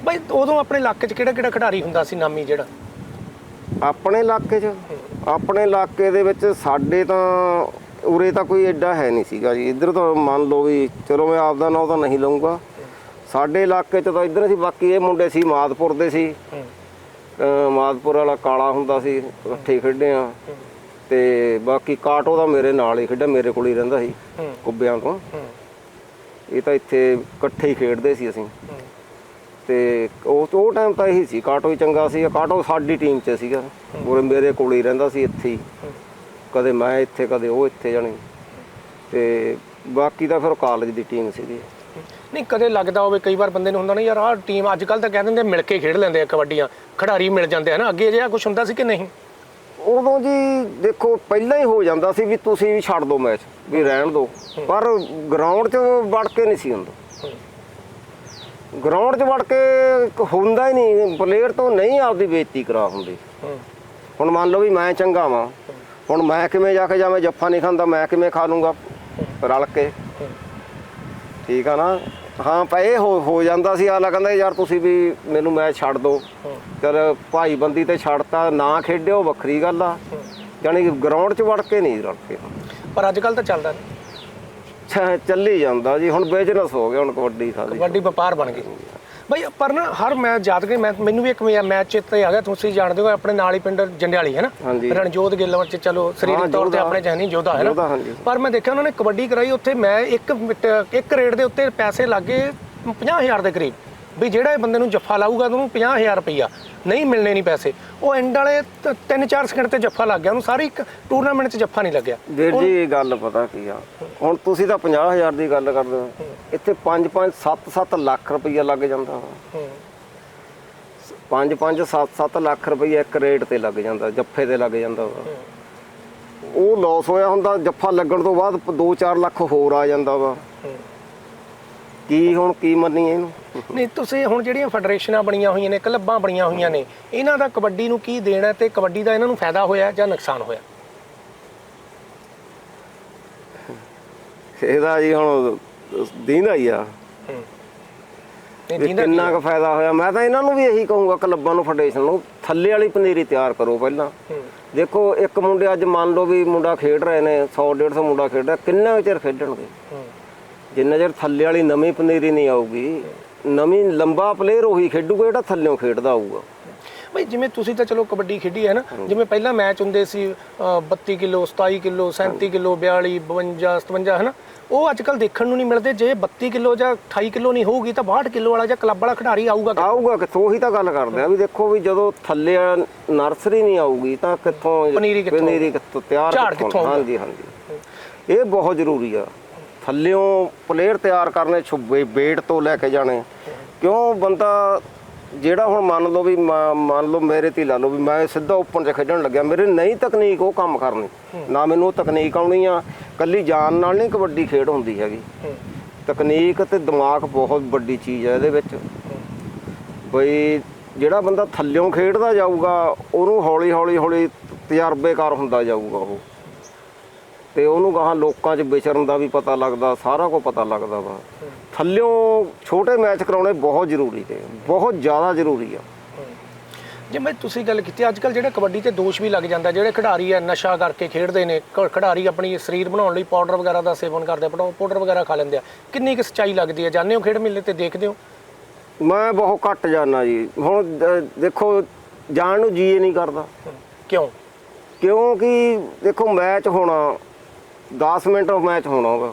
ਬਾਈ ਉਦੋਂ ਆਪਣੇ ਇਲਾਕੇ 'ਚ ਕਿਹੜਾ ਕਿਹੜਾ ਖਿਡਾਰੀ ਹੁੰਦਾ ਸੀ ਨਾਮੀ ਜਿਹੜਾ? ਆਪਣੇ ਇਲਾਕੇ 'ਚ? ਆਪਣੇ ਇਲਾਕੇ ਦੇ ਵਿੱਚ ਸਾਡੇ ਤਾਂ ਉਰੇ ਤਾਂ ਕੋਈ ਐਡਾ ਹੈ ਨਹੀਂ ਸੀਗਾ ਜੀ। ਇੱਧਰ ਤਾਂ ਮੰਨ ਲਓ ਵੀ ਚਲੋ ਮੈਂ ਆਪਦਾ ਨਾਂ ਤਾਂ ਨਹੀਂ ਲਵਾਂਗਾ ਸਾਡੇ ਇਲਾਕੇ 'ਚ ਤਾਂ ਇੱਧਰ ਸੀ ਬਾਕੀ ਇਹ ਮੁੰਡੇ ਸੀ ਮਾਦਪੁਰ ਦੇ ਸੀ। ਮਾਦਪੁਰ ਵਾਲਾ ਕਾਲਾ ਹੁੰਦਾ ਸੀ ਇਕੱਠੇ ਖੇਡੇ ਆ। ਤੇ ਬਾਕੀ ਕਾਟੋ ਦਾ ਮੇਰੇ ਨਾਲ ਹੀ ਖੇਡਿਆ ਮੇਰੇ ਕੋਲ ਹੀ ਰਹਿੰਦਾ ਸੀ ਕੁੱਬਿਆਂ ਤੋਂ। ਇਹ ਤਾਂ ਇੱਥੇ ਇਕੱਠੇ ਹੀ ਖੇਡਦੇ ਸੀ ਅਸੀਂ। ਤੇ ਉਹ ਉਹ ਟਾਈਮ ਤਾਂ ਇਹੀ ਸੀ ਕਾਟੋ ਹੀ ਚੰਗਾ ਸੀ। ਕਾਟੋ ਸਾਡੀ ਟੀਮ 'ਚ ਸੀਗਾ। ਉਹ ਮੇਰੇ ਕੋਲ ਹੀ ਰਹਿੰਦਾ ਸੀ ਇੱਥੇ ਹੀ। ਕਦੇ ਮੈਂ ਇੱਥੇ ਕਦੇ ਉਹ ਇੱਥੇ ਜਾਣੀ। ਤੇ ਬਾਕੀ ਤਾਂ ਫਿਰ ਕਾਲਜ ਦੀ ਟੀਮ ਸੀਗੀ। ਨਹੀਂ ਕਦੇ ਲੱਗਦਾ ਹੋਵੇ ਕਈ ਵਾਰ ਬੰਦੇ ਨੂੰ ਹੁੰਦਾ ਨਾ ਯਾਰ ਆਹ ਟੀਮ ਅੱਜ ਕੱਲ ਤਾਂ ਕਹਿ ਦਿੰਦੇ ਮਿਲ ਕੇ ਖੇਡ ਲੈਂਦੇ ਆ ਕਬੱਡੀਆਂ। ਖਿਡਾਰੀ ਮਿਲ ਜਾਂਦੇ ਆ ਨਾ ਅੱਗੇ ਅਜਿਹਾ ਕੁਝ ਹੁੰਦਾ ਸੀ ਕਿ ਨਹੀਂ? ਉਦੋਂ ਜੀ ਦੇਖੋ ਪਹਿਲਾਂ ਹੀ ਹੋ ਜਾਂਦਾ ਸੀ ਵੀ ਤੁਸੀਂ ਵੀ ਛੱਡ ਦਿਓ ਮੈਚ, ਵੀ ਰਹਿਣ ਦਿਓ ਪਰ ਗਰਾਊਂਡ 'ਚ ਵੜ ਕੇ ਨਹੀਂ ਸੀ ਹੁੰਦਾ। ਗਰਾਊਂਡ 'ਚ ਵੜ ਕੇ ਹੁੰਦਾ ਹੀ ਨਹੀਂ ਪਲੇਅਰ ਤੋਂ ਨਹੀਂ ਆਪਦੀ ਬੇਇੱਜ਼ਤੀ ਕਰਾ ਹੁੰਦੀ। ਹੁਣ ਮੰਨ ਲਓ ਵੀ ਮੈਂ ਚੰਗਾ ਵਾਂ, ਹੁਣ ਮੈਂ ਕਿਵੇਂ ਜਾ ਕੇ ਜਾਵੇਂ, ਜੱਫਾ ਨਹੀਂ ਖਾਂਦਾ, ਮੈਂ ਕਿਵੇਂ ਖਾ ਲੂੰਗਾ, ਰਲ ਕੇ। ਠੀਕ ਆ ਨਾ? ਹਾਂ ਪਏ ਹੋ ਹੋ ਜਾਂਦਾ ਸੀ ਆਲਾ ਕਹਿੰਦਾ ਯਾਰ ਤੁਸੀਂ ਵੀ ਮੈਨੂੰ ਮੈਚ ਛੱਡ ਦਿਓ। ਚਲ ਭਾਈ ਬੰਦੀ ਤੇ ਛੱਡਤਾ ਨਾ ਖੇਡਿਓ ਵੱਖਰੀ ਗੱਲ ਆ। ਜਾਣੀ ਕਿ ਗਰਾਊਂਡ 'ਚ ਵੜ ਕੇ ਨਹੀਂ ਰਲ ਕੇ ਪਰ ਅੱਜ ਕੱਲ ਤਾਂ ਚੱਲਦਾ ਨਹੀਂ ਚੱਲੀ ਜਾਂਦਾ ਜੀ ਹੁਣ ਬਿਜ਼ਨਸ ਹੋ ਗਿਆ ਹੁਣ ਕਬੱਡੀ ਸਾਡੀ ਕਬੱਡੀ ਵਪਾਰ ਬਣ ਗਈ। ਬਈ ਪਰ ਨਾ ਹਰ ਮੈਚ ਯਾਦ ਕਰੀ ਮੈਂ ਮੈਨੂੰ ਵੀ ਇੱਕ ਮੈਚ ਚੇਤੇ ਆ ਗਿਆ ਤੁਸੀਂ ਜਾਣਦੇ ਹੋ ਆਪਣੇ ਨਾਲ ਹੀ ਪਿੰਡ ਜੰਡਿਆਲੀ ਹੈ ਨਾ। ਰਣਜੋਤ ਗਿੱਲ ਵਿੱਚ ਚਲੋ ਸਰੀਰਕ ਤੌਰ ਤੇ। ਆਪਣੇ ਨਹੀਂ ਜੋਧਾ ਹੈ ਨਾ। ਪਰ ਮੈਂ ਦੇਖਿਆ ਉਹਨਾਂ ਨੇ ਕਬੱਡੀ ਕਰਾਈ ਉੱਥੇ ਮੈਂ ਇੱਕ ਇੱਕ ਰੇਟ ਦੇ ਉੱਤੇ ਪੈਸੇ ਲੱਗੇ 50000 ਦੇ ਕਰੀਬ ਵੀ ਜਿਹੜਾ ਇਹ ਬੰਦੇ ਨੂੰ ਜੱਫਾ ਲਾਊਗਾ ਉਹਨੂੰ 50000 ਰੁਪਈਆ। ਨਹੀਂ ਮਿਲਣੇ ਨਹੀਂ ਪੈਸੇ। ਉਹ ਐਂਡ ਵਾਲੇ 3-4 ਸਕਿੰਟ ਤੇ ਜੱਫਾ ਲੱਗ ਗਿਆ। ਉਹਨੂੰ ਸਾਰੀ ਇੱਕ ਟੂਰਨਾਮੈਂਟ 'ਚ ਜੱਫਾ ਨਹੀਂ ਲੱਗਿਆ। ਵੀਰ ਜੀ ਗੱਲ ਪਤਾ ਕੀ ਆ? ਹੁਣ ਤੁਸੀਂ ਤਾਂ 50000 ਦੀ ਗੱਲ ਕਰਦੇ ਹੋ। ਇੱਥੇ 5-5 7-7 ਲੱਖ ਰੁਪਈਆ ਲੱਗ ਜਾਂਦਾ। ਵਾ ਹੂੰ। 5-5 7-7 ਲੱਖ ਰੁਪਈਆ ਇੱਕ ਰੇਟ ਤੇ ਲੱਗ ਜਾਂਦਾ ਜੱਫੇ ਤੇ ਲੱਗ ਜਾਂਦਾ ਵਾ। ਉਹ ਲਾਸ ਹੋਇਆ ਹੁੰਦਾ ਜੱਫਾ ਲੱਗਣ ਤੋਂ ਬਾਅਦ 2-4 ਲੱਖ ਹੋਰ ਆ ਜਾਂਦਾ ਵਾ। ਕੀ ਹੁਣ ਕੀ ਮੰਨੀਏ ਇਹਨੂੰ? ਨਹੀਂ ਤੁਸੀਂ ਹੁਣ ਜਿਹੜੀਆਂ ਫੈਡਰੇਸ਼ਨਾਂ ਬਣੀਆਂ ਹੋਈਆਂ ਨੇ ਕਲੱਬਾਂ ਬਣੀਆਂ ਹੋਈਆਂ ਨੇ ਇਹਨਾਂ ਦਾ ਕਬੱਡੀ ਨੂੰ ਕੀ ਦੇਣਾ ਤੇ ਕਬੱਡੀ ਦਾ ਇਹਨਾਂ ਨੂੰ ਫਾਇਦਾ ਹੋਇਆ ਜਾਂ ਨੁਕਸਾਨ ਹੋਇਆ? ਇਹਦਾ ਜੀ ਹੁਣ ਦੀਂਦਾ ਹੀ ਆ। ਵੀ ਕਿੰਨਾ ਕੁ ਫਾਇਦਾ ਹੋਇਆ? ਮੈਂ ਤਾਂ ਇਹਨਾਂ ਨੂੰ ਵੀ ਇਹੀ ਕਹੂੰਗਾ ਕਲੱਬਾਂ ਨੂੰ ਫੈਡਰੇਸ਼ਨ ਨੂੰ ਥੱਲੇ ਵਾਲੀ ਪਨੀਰੀ ਤਿਆਰ ਕਰੋ ਪਹਿਲਾਂ। ਦੇਖੋ ਇੱਕ ਮੁੰਡੇ ਅੱਜ ਮੰਨ ਲਓ ਵੀ ਮੁੰਡਾ ਖੇਡ ਰਹੇ ਨੇ 100 150 ਮੁੰਡਾ ਖੇਡ ਰਿਹਾ ਕਿੰਨਾ ਚਿਰ ਖੇਡਣਗੇ? ਜਿੰਨਾ ਚਿਰ ਥੱਲੇ ਵਾਲੀ ਨਵੀਂ ਪਨੀਰੀ ਨਹੀਂ ਆਊਗੀ ਨਵੀਂ ਲੰਬਾ ਪਲੇਅਰ ਉਹੀ ਖੇਡੂਗਾ ਜਿਹੜਾ ਥੱਲੇੋਂ ਖੇਡਦਾ ਆਊਗਾ। ਬਈ ਜਿਵੇਂ ਤੁਸੀਂ ਤਾਂ ਚਲੋ ਕਬੱਡੀ ਖੇਡੀ ਹੈ ਨਾ ਜਿਵੇਂ ਪਹਿਲਾਂ ਮੈਚ ਹੁੰਦੇ ਸੀ ਅ, 32 ਕਿਲੋ 27 ਕਿਲੋ 37 ਕਿਲੋ 42 52 57 ਹੈ ਨਾ? ਉਹ ਅੱਜ ਕੱਲ ਦੇਖਣ ਨੂੰ ਨਹੀਂ ਮਿਲਦੇ ਜੇ 32 ਕਿਲੋ ਜਾਂ 28 ਕਿਲੋ ਨਹੀਂ ਹੋਊਗੀ ਤਾਂ 62 ਕਿਲੋ ਵਾਲਾ ਜਾਂ ਕਲੱਬ ਵਾਲਾ ਖਿਡਾਰੀ ਆਊਗਾ ਕਿ- ਆਊਗਾ ਕਿੱਥੋਂ? ਉਹੀ ਤਾਂ ਗੱਲ ਕਰਦੇ ਆ ਵੀ ਦੇਖੋ ਵੀ ਜਦੋਂ ਥੱਲੇ ਨਰਸਰੀ ਨਹੀਂ ਆਊਗੀ ਤਾਂ ਕਿੱਥੋਂ ਪਨੀਰੀ ਕਿੱਥੋਂ? ਪਨੀਰੀ ਕਿੱਥੋਂ? ਤਿਆਰ ਕਿੱਥੋਂ? ਹਾਂਜੀ ਹਾਂਜੀ। ਇਹ ਬਹੁਤ ਜ਼ਰੂਰੀ ਆ। ਥੱਲਿਓਂ ਪਲੇਅਰ ਤਿਆਰ ਕਰਨੇ ਛੁੱਬੇ ਵੇਟ ਤੋਂ ਲੈ ਕੇ ਜਾਣੇ। ਕਿਉਂ ਬੰਦਾ ਜਿਹੜਾ ਹੁਣ ਮੰਨ ਲਓ ਵੀ ਮੰਨ ਲਓ ਮੇਰੇ ਤੇ ਲਾ ਲਓ ਵੀ ਮੈਂ ਸਿੱਧਾ ਓਪਨ 'ਚ ਖੇਡਣ ਲੱਗਿਆ ਮੇਰੇ ਨਹੀਂ ਤਕਨੀਕ ਉਹ ਕੰਮ ਕਰਨੀ। ਨਾ ਮੈਨੂੰ ਉਹ ਤਕਨੀਕ ਆਉਣੀ ਆ। ਕੱਲੀ ਜਾਨ ਨਾਲ ਨਹੀਂ ਕਬੱਡੀ ਖੇਡ ਹੁੰਦੀ ਹੈਗੀ। ਤਕਨੀਕ ਤੇ ਦਿਮਾਗ ਬਹੁਤ ਵੱਡੀ ਚੀਜ਼ ਹੈ ਇਹਦੇ ਵਿੱਚ। ਬਈ ਜਿਹੜਾ ਬੰਦਾ ਥੱਲਿਓਂ ਖੇਡਦਾ ਜਾਊਗਾ ਉਹਨੂੰ ਹੌਲੀ ਹੌਲੀ ਹੌਲੀ ਤਜਰਬੇਕਾਰ ਹੁੰਦਾ ਜਾਊਗਾ ਉਹ। ਤੇ ਉਹਨੂੰ ਗਾਹਾਂ ਲੋਕਾਂ 'ਚ ਵਿਚਰਨ ਦਾ ਵੀ ਪਤਾ ਲੱਗਦਾ ਸਾਰਾ ਕੁਝ ਪਤਾ ਲੱਗਦਾ ਵਾ। ਥੱਲਿਓਂ ਛੋਟੇ ਮੈਚ ਕਰਾਉਣੇ ਬਹੁਤ ਜ਼ਰੂਰੀ ਨੇ ਬਹੁਤ ਜ਼ਿਆਦਾ ਜ਼ਰੂਰੀ ਆ। ਜਿਵੇਂ ਤੁਸੀਂ ਗੱਲ ਕੀਤੀ ਅੱਜ ਕੱਲ ਜਿਹੜੇ ਕਬੱਡੀ ਤੇ ਦੋਸ਼ ਵੀ ਲੱਗ ਜਾਂਦਾ ਜਿਹੜੇ ਖਿਡਾਰੀ ਆ ਨਸ਼ਾ ਕਰਕੇ ਖੇਡਦੇ ਨੇ ਖਿਡਾਰੀ ਆਪਣੀ ਸਰੀਰ ਬਣਾਉਣ ਲਈ ਪਾਊਡਰ ਵਗੈਰਾ ਦਾ ਸੇਵਨ ਕਰਦੇ ਆ ਪਾਊ- ਪਾਊਡਰ ਵਗੈਰਾ ਖਾ ਲੈਂਦੇ ਆ। ਕਿੰਨੀ ਕੁ ਸੱਚਾਈ ਲੱਗਦੀ ਹੈ ਜਾਣਦੇ ਹੋ ਖੇਡ ਮੇਲੇ ਤੇ ਦੇਖਦੇ ਹੋ? ਮੈਂ ਬਹੁਤ ਘੱਟ ਜਾਣਾ ਜੀ। ਹੁਣ ਦੇਖੋ ਜਾਣ ਨੂੰ ਜੀਏ ਨਹੀਂ ਕਰਦਾ। ਕਿਉਂ? ਕਿਉਂਕਿ ਦੇਖੋ ਮੈਚ ਹੋਣਾ 10 ਮਿੰਟ ਮੈਚ ਹੋਣਾ ਵਾ।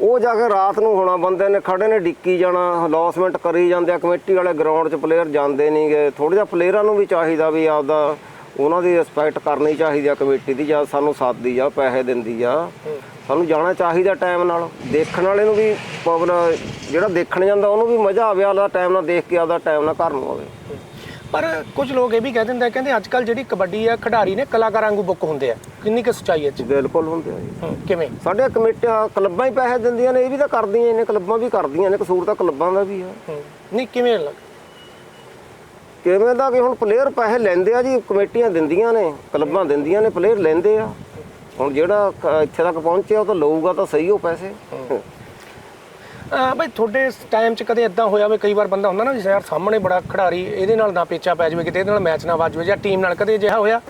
ਉਹ ਜਾ ਕੇ ਰਾਤ ਨੂੰ ਹੋਣਾ, ਬੰਦੇ ਨੇ ਖੜੇ ਨੇ ਡਿੱਕੀ ਜਾਣਾ ਹਲੌਸਮੈਂਟ ਕਰੀ ਜਾਂਦੇ ਆ, ਕਮੇਟੀ ਵਾਲੇ ਗਰਾਊਂਡ 'ਚ ਪਲੇਅਰ ਜਾਂਦੇ ਨਹੀਂਗੇ ਥੋੜਾ ਜਿਹਾ ਪਲੇਅਰਾਂ ਨੂੰ ਵੀ ਚਾਹੀਦਾ ਵੀ ਆਪਦਾ ਉਹਨਾਂ ਦੀ ਰਿਸਪੈਕਟ ਕਰਨੀ ਚਾਹੀਦੀ ਆ ਕਮੇਟੀ ਦੀ, ਜਾਂ ਸਾਨੂੰ ਸਾਥਦੀ ਆ, ਪੈਸੇ ਦਿੰਦੀ ਆ। ਸਾਨੂੰ ਜਾਣਾ ਚਾਹੀਦਾ ਟਾਈਮ ਨਾਲ। ਦੇਖਣ ਵਾਲੇ ਨੂੰ ਵੀ ਪਬਲ ਜਿਹੜਾ ਦੇਖਣ ਜਾਂਦਾ, ਉਹਨੂੰ ਵੀ ਮਜ਼ਾ ਆਵੇ, ਆਪਦਾ ਟਾਈਮ ਨਾਲ ਦੇਖ ਕੇ ਆਪਦਾ ਟਾਈਮ ਨਾਲ ਘਰ ਨੂੰ ਆਵੇ। ਪਰ ਕੁਝ ਲੋਕ ਇਹ ਵੀ ਕਹਿ ਦਿੰਦੇ ਆ ਕਹਿੰਦੇ ਅੱਜ ਕੱਲ ਜਿਹੜੀ ਕਬੱਡੀ ਆ ਖਿਡਾਰੀ ਨੇ ਕਲਾਕਾਰਾਂ ਵਾਂਗੂ ਬੁੱਕ ਹੁੰਦੇ ਆ। ਕਿੰਨੀ ਕੁ ਸੱਚਾਈ ਹੈ 'ਚ? ਬਿਲਕੁਲ ਹੁੰਦੇ ਆ ਜੀ। ਕਿਵੇਂ? ਸਾਡੇ ਕਮੇਟੀਆਂ ਕਲੱਬਾਂ ਹੀ ਪੈਸੇ ਦਿੰਦੀਆਂ ਨੇ ਇਹ ਵੀ ਤਾਂ ਕਰਦੀਆਂ ਨੇ ਕਲੱਬਾਂ ਵੀ ਕਰਦੀਆਂ ਨੇ ਕਸੂਰ ਤਾਂ ਕਲੱਬਾਂ ਦਾ ਵੀ ਆ। ਨਹੀਂ ਕਿਵੇਂ ਲੱਗ ਕਿਵੇਂ ਦਾ ਕਿ ਹੁਣ ਪਲੇਅਰ ਪੈਸੇ ਲੈਂਦੇ ਆ ਜੀ ਕਮੇਟੀਆਂ ਦਿੰਦੀਆਂ ਨੇ ਕਲੱਬਾਂ ਦਿੰਦੀਆਂ ਨੇ ਪਲੇਅਰ ਲੈਂਦੇ ਆ। ਹੁਣ ਜਿਹੜਾ ਕ- ਇੱਥੇ ਤੱਕ ਪਹੁੰਚਿਆ ਉਹ ਤਾਂ ਲਊਗਾ ਤਾਂ ਸਹੀ ਉਹ ਪੈਸੇ। ਬਈ ਤੁਹਾਡੇ ਟਾਈਮ 'ਚ ਕਦੇ ਇਦਾਂ ਹੋਇਆ ਵੀ ਕਈ ਵਾਰ ਬੰਦਾ ਹੁੰਦਾ ਨਾ ਵੀ ਯਾਰ ਸਾਹਮਣੇ ਬੜਾ ਖਿਡਾਰੀ ਇਹਦੇ ਨਾਲ ਨਾ ਪੇਚਾ ਪੈ ਜਾਵੇ ਕਿਤੇ ਇਹਦੇ ਨਾਲ ਮੈਚ ਨਾ ਵੱਜ ਜਾਵੇ ਜਾਂ ਟੀਮ ਨਾਲ ਕਦੇ ਅਜਿਹਾ ਹੋਇਆ?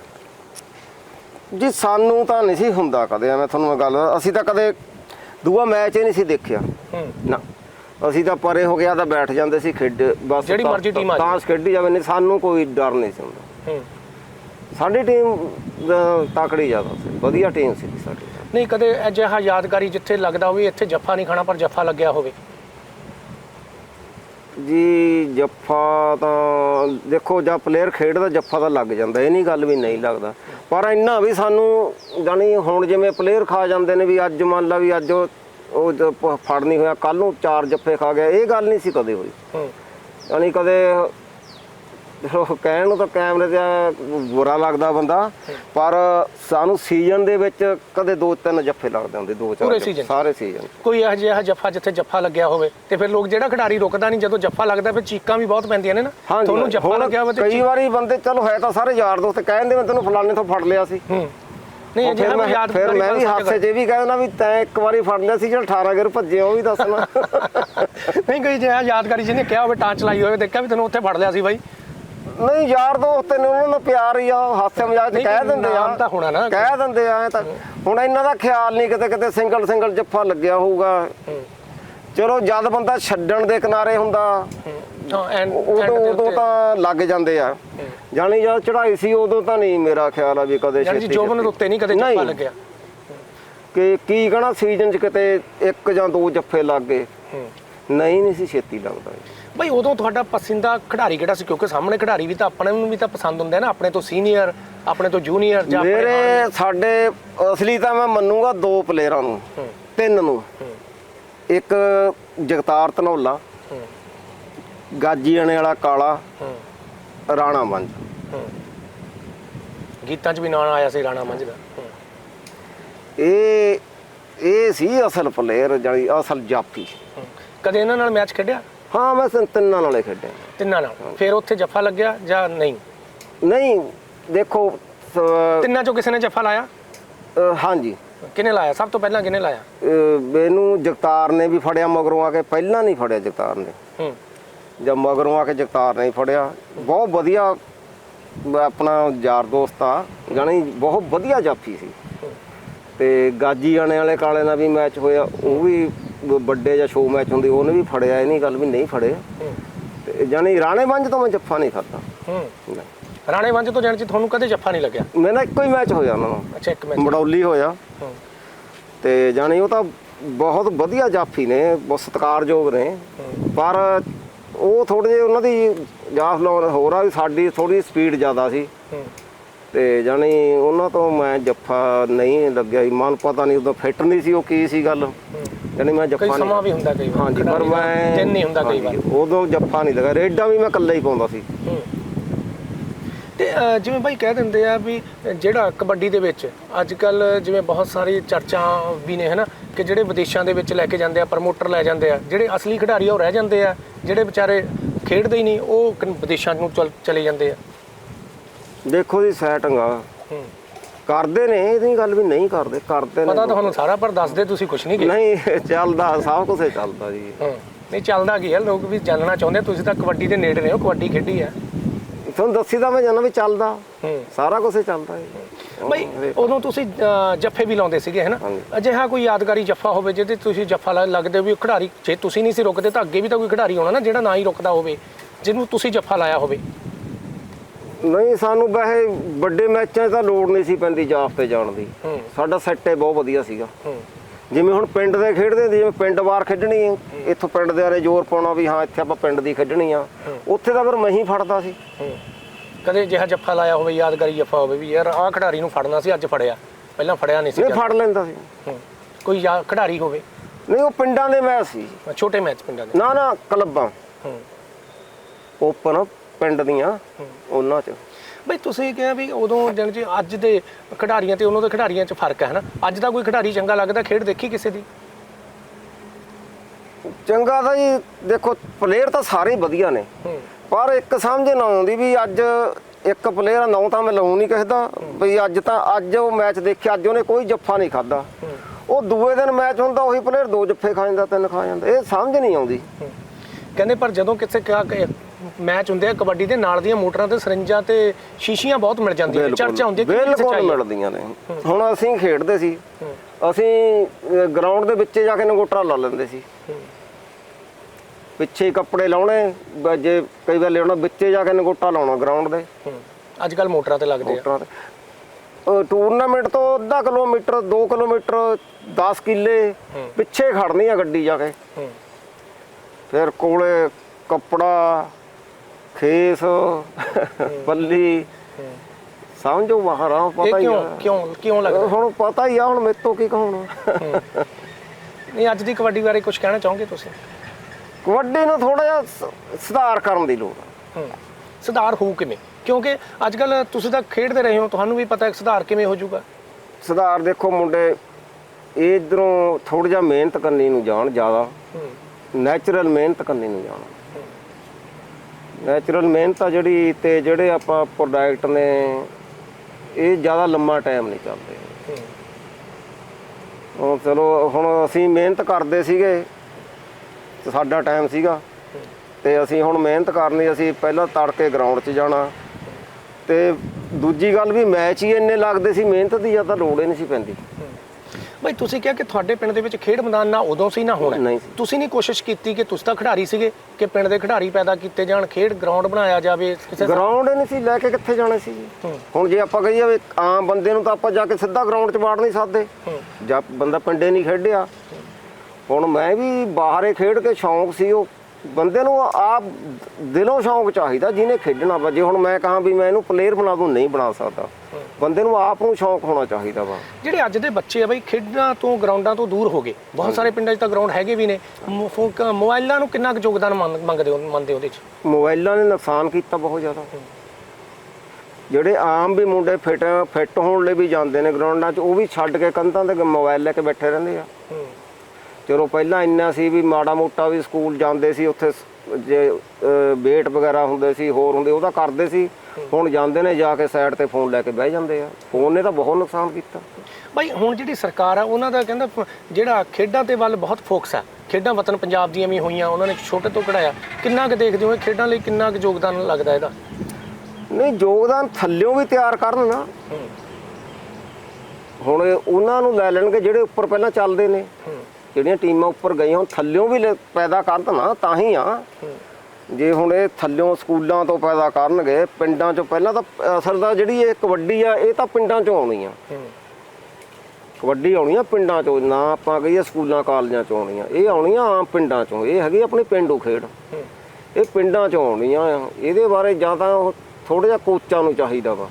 ਜੀ ਸਾਨੂੰ ਤਾਂ ਨਹੀਂ ਸੀ ਹੁੰਦਾ ਕਦੇ ਐਵੇਂ ਤੁਹਾਨੂੰ ਮੈਂ ਗੱਲ ਅਸੀਂ ਤਾਂ ਕਦੇ ਦੂਆ ਮੈਚ ਹੀ ਨਹੀਂ ਸੀ ਦੇਖਿਆ। ਹੂੰ। ਨਾ। ਅਸੀਂ ਤਾਂ ਪਰੇ ਹੋ ਗਿਆ ਤਾਂ ਬੈਠ ਜਾਂਦੇ ਸੀ ਖੇਡ ਬਸ ਜਿਹੜੀ ਮਰਜ਼ੀ team ਆ। ਤਾਂ ਖੇਡੀ ਜਾਵੇ ਨਹੀਂ ਸਾਨੂੰ ਕੋਈ ਡਰ ਨਹੀਂ ਸੀ ਹੁੰਦਾ। ਹੂੰ। ਸਾਡੀ ਟੀਮ ਤਾਕੜੀ ਜ਼ਿਆਦਾ ਸੀ ਵਧੀਆ ਟੀਮ ਸੀ ਸਾਡੀ। ਨਹੀਂ ਕਦੇ ਅਜਿਹਾ ਯਾਦਗਾਰੀ ਜਿੱਥੇ ਲੱਗਦਾ ਹੋਵੇ ਇੱਥੇ ਜੱਫਾ ਨਹੀਂ ਖਾਣਾ ਪਰ ਜੱਫਾ ਲੱਗਿਆ ਹੋਵੇ। ਜੀ ਜੱਫਾ ਤਾਂ ਦੇਖੋ ਜਾਂ ਪਲੇਅਰ ਖੇਡਦਾ ਜੱਫਾ ਤਾਂ ਲੱਗ ਜਾਂਦਾ। ਇਹ ਨਹੀਂ ਗੱਲ ਵੀ ਨਹੀਂ ਲੱਗਦਾ। ਪਰ ਇੰਨਾ ਵੀ ਸਾਨੂੰ ਜਾਣੀ ਹੁਣ ਜਿਵੇਂ ਪਲੇਅਰ ਖਾ ਜਾਂਦੇ ਨੇ ਵੀ ਅੱਜ ਮੰਨ ਲਾ ਵੀ ਅੱਜ ਉਹ ਫੜ ਨਹੀਂ ਹੋਇਆ ਕੱਲ ਨੂੰ ਚਾਰ ਜੱਫੇ ਖਾ ਗਿਆ ਇਹ ਗੱਲ ਨਹੀਂ ਸੀ ਕਦੇ ਹੋਈ। ਹੂੰ। ਯਾਨੀ ਕਦੇ ਉਹ ਕਹਿਣ ਨੂੰ ਤਾਂ ਕੈਮਰੇ ਤੇ ਬੁਰਾ ਲੱਗਦਾ ਬੰਦਾ ਪਰ ਸਾਨੂੰ ਸੀਜ਼ਨ ਦੇ ਵਿੱਚ ਕਦੇ ਦੋ ਤਿੰਨ ਜੱਫੇ ਲੱਗਦੇ ਹੁੰਦੇ ਦੋ ਚਾਰ ਪੂਰੇ ਜੱਫੇ, season 'ਚ? ਸਾਰੇ ਸੀਜ਼ਨ ਕੋਈ ਇਹੋ ਜਿਹਾ ਜੱਫਾ ਜਿੱਥੇ ਜੱਫਾ ਲੱਗਿਆ ਹੋਵੇ ਤੇ ਫਿਰ ਲੋਕ ਜਿਹੜਾ ਖਿਡਾਰੀ ਰੁਕਦਾ ਨਹੀਂ ਜਦੋਂ ਜੱਫਾ ਲੱਗਦਾ ਫਿਰ ਚੀਕਾਂ ਵੀ ਬਹੁਤ ਪੈਂਦੀਆਂ ਨੇ ਨਾ। ਤੁਹਾਨੂੰ ਜੱਫਾ ਹੁਣ ਲੱਗਿਆ ਹੋਵੇ ਤੇ ਕਈ ਚੀਕ- ਵਾਰੀ ਬੰਦੇ ਚਲੋ ਹੈ ਤਾਂ ਸਾਰੇ ਯਾਰ ਦੋਸਤ ਕਹਿੰਦੇ ਮੈਂ ਤੈਨੂੰ ਫਲਾਣੇ ਤੋਂ ਫੜ ਲਿਆ ਸੀ। ਹੂੰ। ਨਹੀਂ ਫਿਰ ਮੈਂ ਯਾਦ ਫਿਰ ਮੈਂ ਵੀ ਹਾਸੇ 'ਚ ਇਹ ਵੀ ਕਹਿੰਦਾ ਵੀ ਤੈਂ ਇੱਕ ਵਾਰੀ ਫੜ ਲਿਆ ਸੀ ਜਿਹੜਾ 18 ਗਿਰ ਭੱਜੇ ਉਹ ਵੀ ਦੱਸਣਾ [laughs] ਨਹੀਂ ਕੋਈ ਜਿਹਾ ਯਾਦਗਾਰੀ ਜਿਹਨੇ ਕਿਹਾ ਹੋਵੇ ਟਾਂਚ ਲਾਈ ਹੋਵੇ ਦੇਖਿਆ ਵੀ ਤੈਨੂੰ ਉੱਥੇ ਫੜ ਲਿਆ ਸੀ ਬਾਈ। ਨਹੀਂ ਯਾਰ ਦੋਸਤ ਨੇ ਉਹਨਾਂ ਦਾ ਪਿਆਰ ਹੀ ਆ ਹਾਸੇ ਮਜ਼ਾਕ 'ਚ ਕਹਿ ਦਿੰਦੇ ਆ। ਨਾਮ ਤਾਂ ਹੋਣਾ ਨਾ। ਕਹਿ ਦਿੰਦੇ ਆ ਐਂ ਤਾਂ। ਹੁਣ ਇਹਨਾਂ ਦਾ ਖਿਆਲ ਨਹੀਂ ਕਿਤੇ ਕਿਤੇ ਸਿੰਗਲ ਸਿੰਗਲ ਜੱਫਾ ਲੱਗਿਆ ਹੋਊਗਾ। ਚਲੋ ਜਦ ਬੰਦਾ ਛੱਡਣ ਦੇ ਕਿਨਾਰੇ ਹੁੰਦਾ ਹਾਂ। ਐਂਡ ਉਦੋਂ ਉਦੋਂ ਤਾਂ ਲੱਗ ਜਾਂਦੇ ਆ। ਜਾਣੀ ਜਦ ਚੜਾਈ ਸੀ ਉਦੋਂ ਤਾਂ ਨਹੀਂ ਮੇਰਾ ਖਿਆਲ ਆ ਵੀ ਕਦੇ ਯਾਨੀ ਜੋਬਨ ਛੇਤੀ। ਰੁੱਤੇ ਨਹੀਂ ਕਦੇ ਜੱਫਾ ਨਹੀਂ, ਲੱਗਿਆ। ਕਿ ਕੀ ਕਹਣਾ ਸੀਜ਼ਨ 'ਚ ਕਿਤੇ ਇੱਕ ਜਾਂ ਦੋ ਜੱਫੇ ਲੱਗ ਗਏ। ਨਹੀਂ ਨਹੀਂ ਸੀ ਛੇਤੀ ਲੱਗਦਾ। ਜੀ। ਬਈ ਉਦੋਂ ਤੁਹਾਡਾ ਪਸੰਦਾ ਖਿਡਾਰੀ ਕਿਹੜਾ ਸੀ? ਕਿਉਂਕਿ ਸਾਹਮਣੇ ਖਿਡਾਰੀ ਵੀ ਤਾਂ ਆਪਣੇ ਨੂੰ ਵੀ ਤਾਂ ਪਸੰਦ ਹੁੰਦੇ ਆ ਨਾ ਆਪਣੇ ਤੋਂ ਸੀਨੀਅਰ ਆਪਣੇ ਤੋਂ ਜੂਨੀਅਰ ਜਾਂ ਆਪਣੇ ਮੇਰੇ ਸਾਡੇ ਅਸਲੀ ਤਾਂ ਮੈਂ ਮੰਨੂਗਾ ਦੋ ਪਲੇਅਰਾਂ ਨੂੰ ਤਿੰਨ ਨੂੰ। ਇੱਕ ਜਗਤਾਰ ਧਨੌਲਾ ਹੂੰ, ਗਾਜੀ ਅਣੇ ਵਾਲਾ ਕਾਲਾ ਰਾਣਾ ਮੰਜ। ਗੀਤਾਂ 'ਚ ਵੀ ਨਾਂ ਆਇਆ ਸੀ ਰਾਣਾ ਮੰਝ ਦਾ। ਇਹ ਇਹ ਸੀ ਅਸਲ ਪਲੇਅਰ ਜਾਨੀ ਅਸਲ ਜਾਫੀ ਹੂੰ। ਕਦੇ ਇਹਨਾਂ ਨਾਲ ਮੈਚ ਖੇਡਿਆ? ਹਾਂ ਮੈਂ ਤਿੰਨ- ਤਿੰਨਾਂ ਨਾਲੇ ਖੇਡਿਆ। ਤਿੰਨਾਂ ਨਾਲ? ਫਿਰ ਉੱਥੇ ਜੱਫਾ ਲੱਗਿਆ ਜਾਂ ਨਹੀਂ? ਨਹੀਂ ਦੇਖੋ ਸ- ਤਿੰਨਾਂ 'ਚੋਂ ਕਿਸੇ ਨੇ ਜੱਫਾ ਲਾਇਆ? ਅ, ਹਾਂਜੀ। ਕਿਹਨੇ ਲਾਇਆ? ਸਭ ਤੋਂ ਪਹਿਲਾਂ ਕਿਹਨੇ ਲਾਇਆ? ਮੈਨੂੰ ਜਗਤਾਰ ਨੇ ਵੀ ਫੜਿਆ ਮਗਰੋਂ ਆ ਕੇ ਪਹਿਲਾਂ ਨਹੀਂ ਫੜਿਆ ਜਗਤਾਰ ਨੇ। ਹੂੰ। ਜਦ ਮਗਰੋਂ ਆ ਕੇ ਜਗਤਾਰ ਨੇ ਫੜਿਆ। ਬਹੁਤ ਵਧੀਆ ਆਪਣਾ ਯਾਰ ਦੋਸਤ ਆ ਜਾਣੀ ਬਹੁਤ ਵਧੀਆ ਜਾਫੀ ਸੀ। ਤੇ ਗਾਜੀ ਆਣੇ ਵਾਲੇ ਕਾਲੇ ਨਾਲ ਵੀ ਮੈਚ ਹੋਇਆ ਉਹ ਵੀ ਵੱਡੇ ਜਾਂ ਸ਼ੋ ਮੈਚ ਹੁੰਦੇ ਉਹਨੇ ਵੀ ਫੜਿਆ ਇਹ ਨਹੀਂ ਗੱਲ ਵੀ ਨਹੀਂ ਫੜੇ। ਤੇ ਜਾਣੀ ਰਾਣੇ ਬੰਜ ਤੋਂ ਮੈਂ ਜੱਫਾ ਨਹੀਂ ਖਾਦਾ ਹੂੰ। ਰਾਣੇ ਵੰਜ ਤੋਂ ਜਾਣ ਚ ਤੁਹਾਨੂੰ ਕਦੇ ਜੱਫਾ ਨਹੀਂ ਲੱਗਿਆ? ਮੇਰਾ ਇੱਕੋ ਹੀ ਮੈਚ ਹੋਇਆ ਉਹਨਾਂ ਨਾਲ। ਅੱਛਾ ਇੱਕ ਮੈਚ। ਮੜੌਲੀ ਹੋਇਆ। ਹੂੰ, ਤੇ ਜਾਣੀ ਉਹ ਤਾਂ ਬਹੁਤ ਵਧੀਆ ਜਾਫੀ ਨੇ ਬਹੁਤ ਸਤਿਕਾਰਯੋਗ ਨੇ। ਪਰ ਉਹ ਥੋੜੇ ਜਿਹੇ ਉਹਨਾਂ ਦੀ ਜਾਫ ਲਾਉਣ ਹੋਰ ਆ ਵੀ ਸਾਡੀ ਥੋੜੀ ਸਪੀਡ ਜ਼ਿਆਦਾ ਸੀ। ਤੇ ਜਾਣੀ ਉਹਨਾਂ ਤੋਂ ਮੈਂ ਜੱਫਾ ਨਹੀਂ ਲੱਗਿਆ ਮਨ ਪਤਾ ਨਹੀਂ ਉਦੋਂ ਫਿੱਟ ਨਹੀਂ ਸੀ ਉਹ ਕੀ ਸੀ ਗੱਲ। ਜਾਣੀ ਮੈਂ ਜੱਫਾ ਕਈ ਨਹੀਂ ਸਮਾਂ ਵੀ ਹੁੰਦਾ ਕਈ ਵਾਰ ਹਾਂਜੀ ਪਰ ਖਿਡਾਰੀ ਦਾ ਮੈਂ ਦਿਨ ਨਹੀਂ ਹੁੰਦਾ ਕਈ ਵਾਰ। ਹਾਂਜੀ, ਉਦੋਂ ਜੱਫਾ ਨਹੀਂ ਲੱਗਾ ਰੇਡਾਂ ਵੀ ਮੈਂ ਇਕੱਲਾ ਹੀ ਪਾਉਂਦਾ ਸੀ। ਹੂੰ। ਤੇ ਅਹ, ਜਿਵੇਂ ਭਾਈ ਕਹਿ ਦਿੰਦੇ ਆ ਵੀ ਜਿਹੜਾ ਕਬੱਡੀ ਦੇ ਵਿੱਚ ਅੱਜ ਕੱਲ ਜਿਵੇਂ ਬਹੁਤ ਸਾਰੀ ਚਰਚਾ ਵੀ ਨੇ ਹਨਾ ਕਿ ਜਿਹੜੇ ਵਿਦੇਸ਼ਾਂ ਦੇ ਵਿੱਚ ਲੈ ਕੇ ਜਾਂਦੇ ਆ ਪ੍ਰਮੋਟਰ ਲੈ ਜਾਂਦੇ ਆ ਜਿਹੜੇ ਅਸਲੀ ਖਿਡਾਰੀ ਆ ਉਹ ਰਹਿ ਜਾਂਦੇ ਆ ਜਿਹੜੇ ਵਿਚਾਰੇ ਖੇਡਦੇ ਹੀ ਨਹੀਂ ਉਹ ਵਿਦੇਸ਼ਾਂ ਨੂੰ ਚਲ- ਚਲੇ ਜਾਂਦੇ ਆ। ਦੇਖੋ ਜੀ ਸੈਟਿੰਗ ਆ ਹੂੰ। ਕਰਦੇ ਨੇ ਇਹਦੀ ਗੱਲ ਵੀ ਨਹੀਂ ਕਰਦੇ ਕਰਦੇ ਨੇ ਪਤਾ ਤੁਹਾਨੂੰ ਸਾਰਾ ਪਰ ਦੱਸਦੇ ਤੁਸੀਂ ਕੁਝ ਨਹੀਂ ਗਏ। ਨਹੀਂ ਚੱਲਦਾ ਸਭ ਕੁਝ ਚੱਲਦਾ ਜੀ। ਹੂੰ ਨਹੀਂ ਚੱਲਦਾ ਕੀ ਹੈ ਲੋਕ ਵੀ ਜਾਣਨਾ ਚਾਹੁੰਦੇ ਤੁਸੀਂ ਤਾਂ ਕਬੱਡੀ ਦੇ ਨੇੜੇ ਰਹੇ ਹੋ ਕਬੱਡੀ ਖੇਡੀ ਆ ਤੁਹਾਨੂੰ ਦੱਸੀ ਤਾਂ ਮੈਂ ਜਾਨਾ ਵੀ ਚੱਲਦਾ। ਹੂੰ। ਸਾਰਾ ਕੁਝ ਚੱਲਦਾ ਹੈ ਬਈ ਉਦੋਂ ਤੁਸੀਂ ਜੱਫੇ ਵੀ ਲਾਉਂਦੇ ਸੀਗੇ ਹੈਨਾ। ਅਜਿਹਾ ਕੋਈ ਯਾਦਗਾਰੀ ਜੱਫਾ ਹੋਵੇ ਜਿਹਦੇ ਤੁਸੀਂ ਜੱਫਾ ਲਾ- ਲੱਗਦੇ ਵੀ ਖਿਡਾਰੀ ਜੇ ਤੁਸੀਂ ਨਹੀਂ ਸੀ ਰੁਕਦੇ ਤਾਂ ਅੱਗੇ ਵੀ ਤਾਂ ਕੋਈ ਖਿਡਾਰੀ ਹੋਣਾ ਨਾ ਜਿਹੜਾ ਨਾ ਹੀ ਰੁਕਦਾ ਹੋਵੇ ਜਿਹਨੂੰ ਤੁਸੀਂ ਜੱਫਾ ਲਾਇਆ ਹੋਵੇ। ਨਹੀਂ ਸਾਨੂੰ ਵੈਸੇ ਵੱਡੇ ਮੈਚਾਂ 'ਚ ਤਾਂ ਲੋੜ ਨਹੀਂ ਸੀ ਪੈਂਦੀ ਜਾਫ ਤੇ ਜਾਣ ਦੀ। ਸਾਡਾ ਸੈੱਟ ਬਹੁਤ ਵਧੀਆ ਸੀਗਾ। ਜਿਵੇਂ ਹੁਣ ਪਿੰਡ ਦੇ ਖੇਡਦੇ ਹੁੰਦੇ, ਜਿਵੇਂ ਪਿੰਡ ਵਾਰ ਖੇਡਣੀ ਹੈ। ਇੱਥੋਂ ਪਿੰਡ ਦੇ ਆਰੇ ਜ਼ੋਰ ਪਾਉਣਾ ਵੀ ਹਾਂ ਇੱਥੇ ਆਪਾਂ ਪਿੰਡ ਦੀ ਖੇਡਣੀ ਆ। ਉੱਥੇ ਤਾਂ ਫਿਰ ਮੈਂ ਹੀ ਫੜਦਾ ਸੀ। ਕਦੇ ਜਿਹਾ ਜੱਫਾ ਲਾਇਆ ਹੋਵੇ ਯਾਦਗਾਰੀ ਜੱਫਾ ਹੋਵੇ ਵੀ ਯਾਰ ਆਹ ਖਿਡਾਰੀ ਨੂੰ ਫੜਨਾ ਸੀ ਅੱਜ ਫੜਿਆ। ਪਹਿਲਾਂ ਫੜਿਆ ਨਹੀਂ ਸੀ ਨਹੀਂ ਫੜ ਲੈਂਦਾ ਸੀ। ਕੋਈ ਯਾ- ਖਿਡਾਰੀ ਹੋਵੇ? ਨਹੀਂ ਉਹ ਪਿੰਡਾਂ ਦੇ ਮੈਚ ਸੀ। ਛੋਟੇ ਮੈਚ ਪਿੰਡਾਂ ਦੇ। ਨਾ ਨਾ ਕਲੱਬਾਂ। ਓਪਨ ਪਿੰਡ ਦੀਆਂ ਉਹਨਾਂ 'ਚ। ਬਈ ਤੁਸੀਂ ਕਿਹਾ ਵੀ ਉਦੋਂ ਜਾਣੀ ਕਿ ਅੱਜ ਦੇ ਖਿਡਾਰੀਆਂ ਤੇ ਉਹਨਾਂ ਦੇ ਖਿਡਾਰੀਆਂ 'ਚ ਫ਼ਰਕ ਹੈ ਹਨਾ ਅੱਜ ਦਾ ਕੋਈ ਖਿਡਾਰੀ ਚੰਗਾ ਲੱਗਦਾ ਖੇਡ ਦੇਖੀ ਕਿਸੇ ਦੀ? ਚੰਗਾ ਤਾਂ ਜੀ ਦੇਖੋ ਪਲੇਅਰ ਤਾਂ ਸਾਰੇ ਹੀ ਵਧੀਆ ਨੇ। ਪਰ ਇੱਕ ਸਮਝ ਨਾ ਆਉਂਦੀ ਵੀ ਅੱਜ ਇੱਕ ਪਲੇਅਰ ਨਾਂ ਤਾਂ ਮੈਂ ਲਾਉਂ ਨਹੀਂ ਕਹਿੰਦਾ ਵੀ ਅੱਜ ਤਾਂ ਅੱਜ ਉਹ ਮੈਚ ਦੇਖਿਆ ਅੱਜ ਉਹਨੇ ਕੋਈ ਜੱਫਾ ਨਹੀਂ ਖਾਦਾ ਉਹ ਦੂਏ ਦਿਨ ਮੈਚ ਹੁੰਦਾ ਉਹੀ ਪਲੇਅਰ ਦੋ ਜੱਫੇ ਖਾ ਜਾਂਦਾ ਤਿੰਨ ਖਾ ਜਾਂਦਾ। ਇਹ ਸਮਝ ਨਹੀਂ ਆਉਂਦੀ। ਕਹਿੰਦੇ ਪਰ ਜਦੋਂ ਕਿਸੇ ਕਿ ਮੈਚ ਹੁੰਦੇ ਆ ਕਬੱਡੀ ਦੇ ਨਾਲ ਦੀਆਂ ਮੋਟਰਾਂ ਤੇ ਸਰਿੰਜਾਂ ਤੇ ਸ਼ੀਸ਼ੀਆਂ ਬਹੁਤ ਮਿਲ ਜਾਂਦੀਆਂ ਨੇ ਚਰਚਾ ਹੁੰਦੀ ਹੈ ਕਿ ਇਹ ਬਿਲਕੁਲ ਸੱਚਾਈ ਹੈ ਮਿਲਦੀਆਂ ਨੇ। ਹੁਣ ਅਸੀਂ ਖੇਡਦੇ ਸੀ ਅਸੀਂ ਗਰਾਊਂਡ ਦੇ ਵਿੱਚ ਜਾ ਕੇ ਨਗੋਟਰਾ ਲਾ ਲੈਂਦੇ ਸੀ। ਪਿੱਛੇ ਕੱਪੜੇ ਲਾਉਣੇ ਬ- ਜੇ ਕਈ ਵਾਰ ਲਿਆਉਣਾ ਵਿੱਚੇ ਜਾ ਕੇ ਨਗੋਟਾ ਲਾਉਣਾ ਗਰਾਊਂਡ ਦੇ। ਅੱਜ ਕੱਲ ਮੋਟਰਾਂ ਤੇ ਲੱਗਦੇ ਆ। ਮੋਟਰਾਂ ਤੇ। ਟੂਰਨਾਮੈਂਟ ਤੋਂ ਅੱਧਾ ਕਿਲੋਮੀਟਰ 2 ਕਿਲੋਮੀਟਰ 10 ਕਿੱਲੇ ਪਿੱਛੇ ਖੜਨੀ ਆ ਗੱਡੀ ਜਾ ਕੇ। ਹੂੰ। ਫਿਰ ਕੋਲੇ ਕੱਪੜਾ ਖੇਸ ਬੱਲੀ। ਸਮਝੋ ਇਹ ਪਤਾ ਹੀ ਕਿਉਂ ਆ। ਕਿਉਂ ਕਿਉਂ ਲੱਗਦਾ? ਹੁਣ ਪਤਾ ਹੀ ਆ ਹੁਣ ਮੇਰੇ ਤੋਂ ਕੀ ਕਹਣਾ ਨਹੀਂ ਅੱਜ ਦੀ ਕਬੱਡੀ ਬਾਰੇ ਕੁਝ ਕਹਿਣਾ ਚਾਹੋਗੇ ਤੁਸੀਂ? ਕਬੱਡੀ ਨੂੰ ਥੋੜਾ ਜਿਹਾ ਸੁਧਾਰ ਕਰਨ ਦੀ ਲੋੜ ਹੂੰ। ਸੁਧਾਰ ਹੋਊ ਕਿਵੇਂ? ਕਿਉਂਕਿ ਅੱਜ ਕੱਲ ਤੁਸੀਂ ਤਾਂ ਖੇਡਦੇ ਰਹੇ ਹੋ ਤੁਹਾਨੂੰ ਵੀ ਪਤਾ ਹੈ ਸੁਧਾਰ ਕਿਵੇਂ ਹੋ ਜਾਊਗਾ। ਸੁਧਾਰ ਦੇਖੋ ਮੁੰਡੇ ਇਹ ਇਧਰੋਂ ਥੋੜਾ ਜਿਹਾ ਮਿਹਨਤ ਕਰਨੀ ਨੂੰ ਜਾਣ ਜ਼ਿਆਦਾ। ਨੈਚੁਰਲ ਮਿਹਨਤ ਕਰਨੀ ਨਹੀਂ ਜਾਣਾ। ਨੈਚੁਰਲ ਮਿਹਨਤ ਆ ਜਿਹੜੀ ਤੇ ਜਿਹੜੇ ਆਪਾਂ ਪ੍ਰੋਡਕਟ ਨੇ, ਇਹ ਜ਼ਿਆਦਾ ਲੰਮਾ ਟਾਈਮ ਨਹੀਂ ਚੱਲਦੇ। ਉਹ ਚਲੋ, ਹੁਣ ਅਸੀਂ ਮਿਹਨਤ ਕਰਦੇ ਸੀਗੇ, ਤੇ ਸਾਡਾ ਟਾਈਮ ਸੀਗਾ। ਤੇ ਅਸੀਂ ਹੁਣ ਮਿਹਨਤ ਕਰਨੀ, ਅਸੀਂ ਪਹਿਲਾਂ ਤੜਕੇ ਗਰਾਊਂਡ 'ਚ ਜਾਣਾ। ਤੇ ਦੂਜੀ ਗੱਲ ਵੀ ਮੈਚ ਹੀ ਇੰਨੇ ਲੱਗਦੇ ਸੀ, ਮਿਹਨਤ ਦੀ ਜ਼ਿਆਦਾ ਲੋੜ ਹੀ ਨਹੀਂ ਸੀ ਪੈਂਦੀ। ਬਈ ਤੁਸੀਂ ਕਿਹਾ ਕਿ ਤੁਹਾਡੇ ਪਿੰਡ ਦੇ ਵਿੱਚ ਖੇਡ ਮੈਦਾਨ ਨਾ ਉਦੋਂ ਸੀ ਨਾ ਹੁਣ ਹੈ। ਨਹੀਂ ਸੀ। ਤੁਸੀਂ ਨਹੀਂ ਕੋਸ਼ਿਸ਼ ਕੀਤੀ ਕਿ ਤੁਸੀਂ ਤਾਂ ਖਿਡਾਰੀ ਸੀਗੇ ਕਿ ਪਿੰਡ ਦੇ ਖਿਡਾਰੀ ਪੈਦਾ ਕੀਤੇ ਜਾਣ ਖੇਡ ਗਰਾਊਂਡ ਬਣਾਇਆ ਜਾਵੇ ਕਿਸੇ ਗਰਾਊਂਡ ਨਹੀਂ ਸੀ ਲੈ ਕੇ ਕਿੱਥੇ ਜਾਣੇ ਸੀ ਜੀ? ਹੁਣ ਜੇ ਆਪਾਂ ਕਹੀਏ ਵੀ ਆਮ ਬੰਦੇ ਨੂੰ ਤਾਂ ਆਪਾਂ ਜਾ ਕੇ ਸਿੱਧਾ ਗਰਾਊਂਡ 'ਚ ਵਾੜ ਨਹੀਂ ਸਕਦੇ ਜਾਂ ਬੰਦਾ ਪਿੰਡੇ ਨਹੀਂ ਖੇਡਿਆ ਹੁਣ ਮੈਂ ਵੀ ਬਾਹਰੇ ਖੇਡ ਕੇ ਸ਼ੌਂਕ ਸੀ ਉਹ ਬੰਦੇ ਨੂੰ ਆਪ ਦਿਲੋਂ ਸ਼ੌਂਕ ਚਾਹੀਦਾ ਜਿਹਨੇ ਖੇਡਣਾ ਵਾ। ਜੇ ਹੁਣ ਮੈਂ ਕਹਾਂ ਵੀ ਮੈਂ ਇਹਨੂੰ ਪਲੇਅਰ ਬਣਾ ਦੂੰ ਨਹੀਂ ਬਣਾ ਸਕਦਾ। ਬੰਦੇ ਨੂੰ ਆਪ ਨੂੰ ਸ਼ੌਂਕ ਹੋਣਾ ਚਾਹੀਦਾ ਵਾ। ਜਿਹੜੇ ਅੱਜ ਦੇ ਬੱਚੇ ਆ ਬਈ ਖੇਡਾਂ ਤੋਂ ਗਰਾਊਂਡਾਂ ਤੋਂ ਦੂਰ ਹੋ ਗਏ। ਬਹੁਤ ਸਾਰੇ ਪਿੰਡਾਂ 'ਚ ਤਾਂ ਗਰਾਊਂਡ ਹੈਗੇ ਵੀ ਨੇ। ਮ- ਫੋ- ਕ- ਮੋਬਾਈਲਾਂ ਨੂੰ ਕਿੰਨਾ ਕੁ ਯੋਗਦਾਨ ਮੰਨ- ਮੰਗਦੇ ਹੋ ਮੰਨਦੇ ਉਹਦੇ 'ਚ? ਮੋਬਾਈਲਾਂ ਨੇ ਨੁਕਸਾਨ ਕੀਤਾ ਬਹੁਤ ਜ਼ਿਆਦਾ। ਜਿਹੜੇ ਆਮ ਵੀ ਮੁੰਡੇ ਫਿੱਟ ਫਿੱਟ ਹੋਣ ਲਈ ਵੀ ਜਾਂਦੇ ਨੇ ਗਰਾਊਂਡਾਂ 'ਚ ਉਹ ਵੀ ਛੱਡ ਕੇ ਕੰਧਾਂ ਤੇ ਮੋਬਾਈਲ ਲੈ ਕੇ ਬੈਠੇ ਰਹਿੰਦੇ ਆ। ਚਲੋ ਪਹਿਲਾਂ ਇੰਨਾ ਸੀ ਵੀ ਮਾੜਾ ਮੋਟਾ ਵੀ ਸਕੂਲ ਜਾਂਦੇ ਸੀ ਉੱਥੇ ਜੇ ਵੇਟ ਵਗੈਰਾ ਹੁੰਦੇ ਸੀ ਹੋਰ ਹੁੰਦੇ ਉਹਦਾ ਕਰਦੇ ਸੀ। ਹੁਣ ਜਾਂਦੇ ਨੇ ਜਾ ਕੇ ਸਾਈਡ ਤੇ ਫੋਨ ਲੈ ਕੇ ਬਹਿ ਜਾਂਦੇ ਆ। ਫੋਨ ਨੇ ਤਾਂ ਬਹੁਤ ਨੁਕਸਾਨ ਕੀਤਾ। ਬਈ ਹੁਣ ਜਿਹੜੀ ਸਰਕਾਰ ਆ ਉਹਨਾਂ ਦਾ ਕਹਿੰਦਾ ਜਿਹੜਾ ਖੇਡਾਂ ਤੇ ਵੱਲ ਬਹੁਤ ਫੋਕਸ ਆ। ਖੇਡਾਂ ਵਤਨ ਪੰਜਾਬ ਦੀਆਂ ਵੀ ਹੋਈਆਂ ਉਹਨਾਂ ਨੇ ਛੋਟੇ ਤੋਂ ਕਢਾਇਆ। ਕਿੰਨਾ ਕੁ ਦੇਖਦੇ ਹੋ ਖੇਡਾਂ ਲਈ ਕਿੰਨਾ ਕੁ ਯੋਗਦਾਨ ਲੱਗਦਾ ਇਹਦਾ? ਨਹੀਂ ਯੋਗਦਾਨ ਥੱਲਿਓਂ ਵੀ ਤਿਆਰ ਕਰਨ ਨਾ। ਹੁਣ ਉਹਨਾਂ ਨੂੰ ਲੈ ਲੈਣਗੇ ਜਿਹੜੇ ਉੱਪਰ ਪਹਿਲਾਂ ਚੱਲਦੇ ਨੇ। ਜਿਹੜੀਆਂ ਟੀਮਾਂ ਉੱਪਰ ਗਈਆਂ ਹੁਣ ਥੱਲਿਓਂ ਵੀ ਲੈ- ਪੈਦਾ ਕਰਨ ਨਾ ਤਾਂ ਹੀ ਆ। ਜੇ ਹੁਣ ਇਹ ਥੱਲਿਓਂ ਸਕੂਲਾਂ ਤੋਂ ਪੈਦਾ ਕਰਨਗੇ ਪਿੰਡਾਂ ਚੋਂ ਪਹਿਲਾਂ ਤਾਂ ਅਸਲ ਦਾ ਜਿਹੜੀ ਇਹ ਕਬੱਡੀ ਆ ਇਹ ਤਾਂ ਪਿੰਡਾਂ ਚੋਂ ਆਉਣੀ ਆ। ਕਬੱਡੀ ਆਉਣੀ ਆ ਪਿੰਡਾਂ ਚੋਂ ਨਾ ਆਪਾਂ ਕਹੀਏ ਸਕੂਲਾਂ ਕਾਲਜਾਂ ਚੋਂ ਆਉਣੀ ਆ। ਇਹ ਆਉਣੀ ਆ ਆਮ ਪਿੰਡਾਂ ਚੋਂ ਇਹ ਹੈਗੀ ਆਪਣੀ ਪਿੰਡੂ ਖੇਡ। ਇਹ ਪਿੰਡਾਂ ਚੋਂ ਆਉਣੀਆਂ ਆ ਇਹਦੇ ਬਾਰੇ ਜਾਂ ਤਾਂ ਥੋੜਾ ਜਿਹਾ ਕੋਚਾਂ ਨੂੰ ਚਾਹੀਦਾ ਵਾ।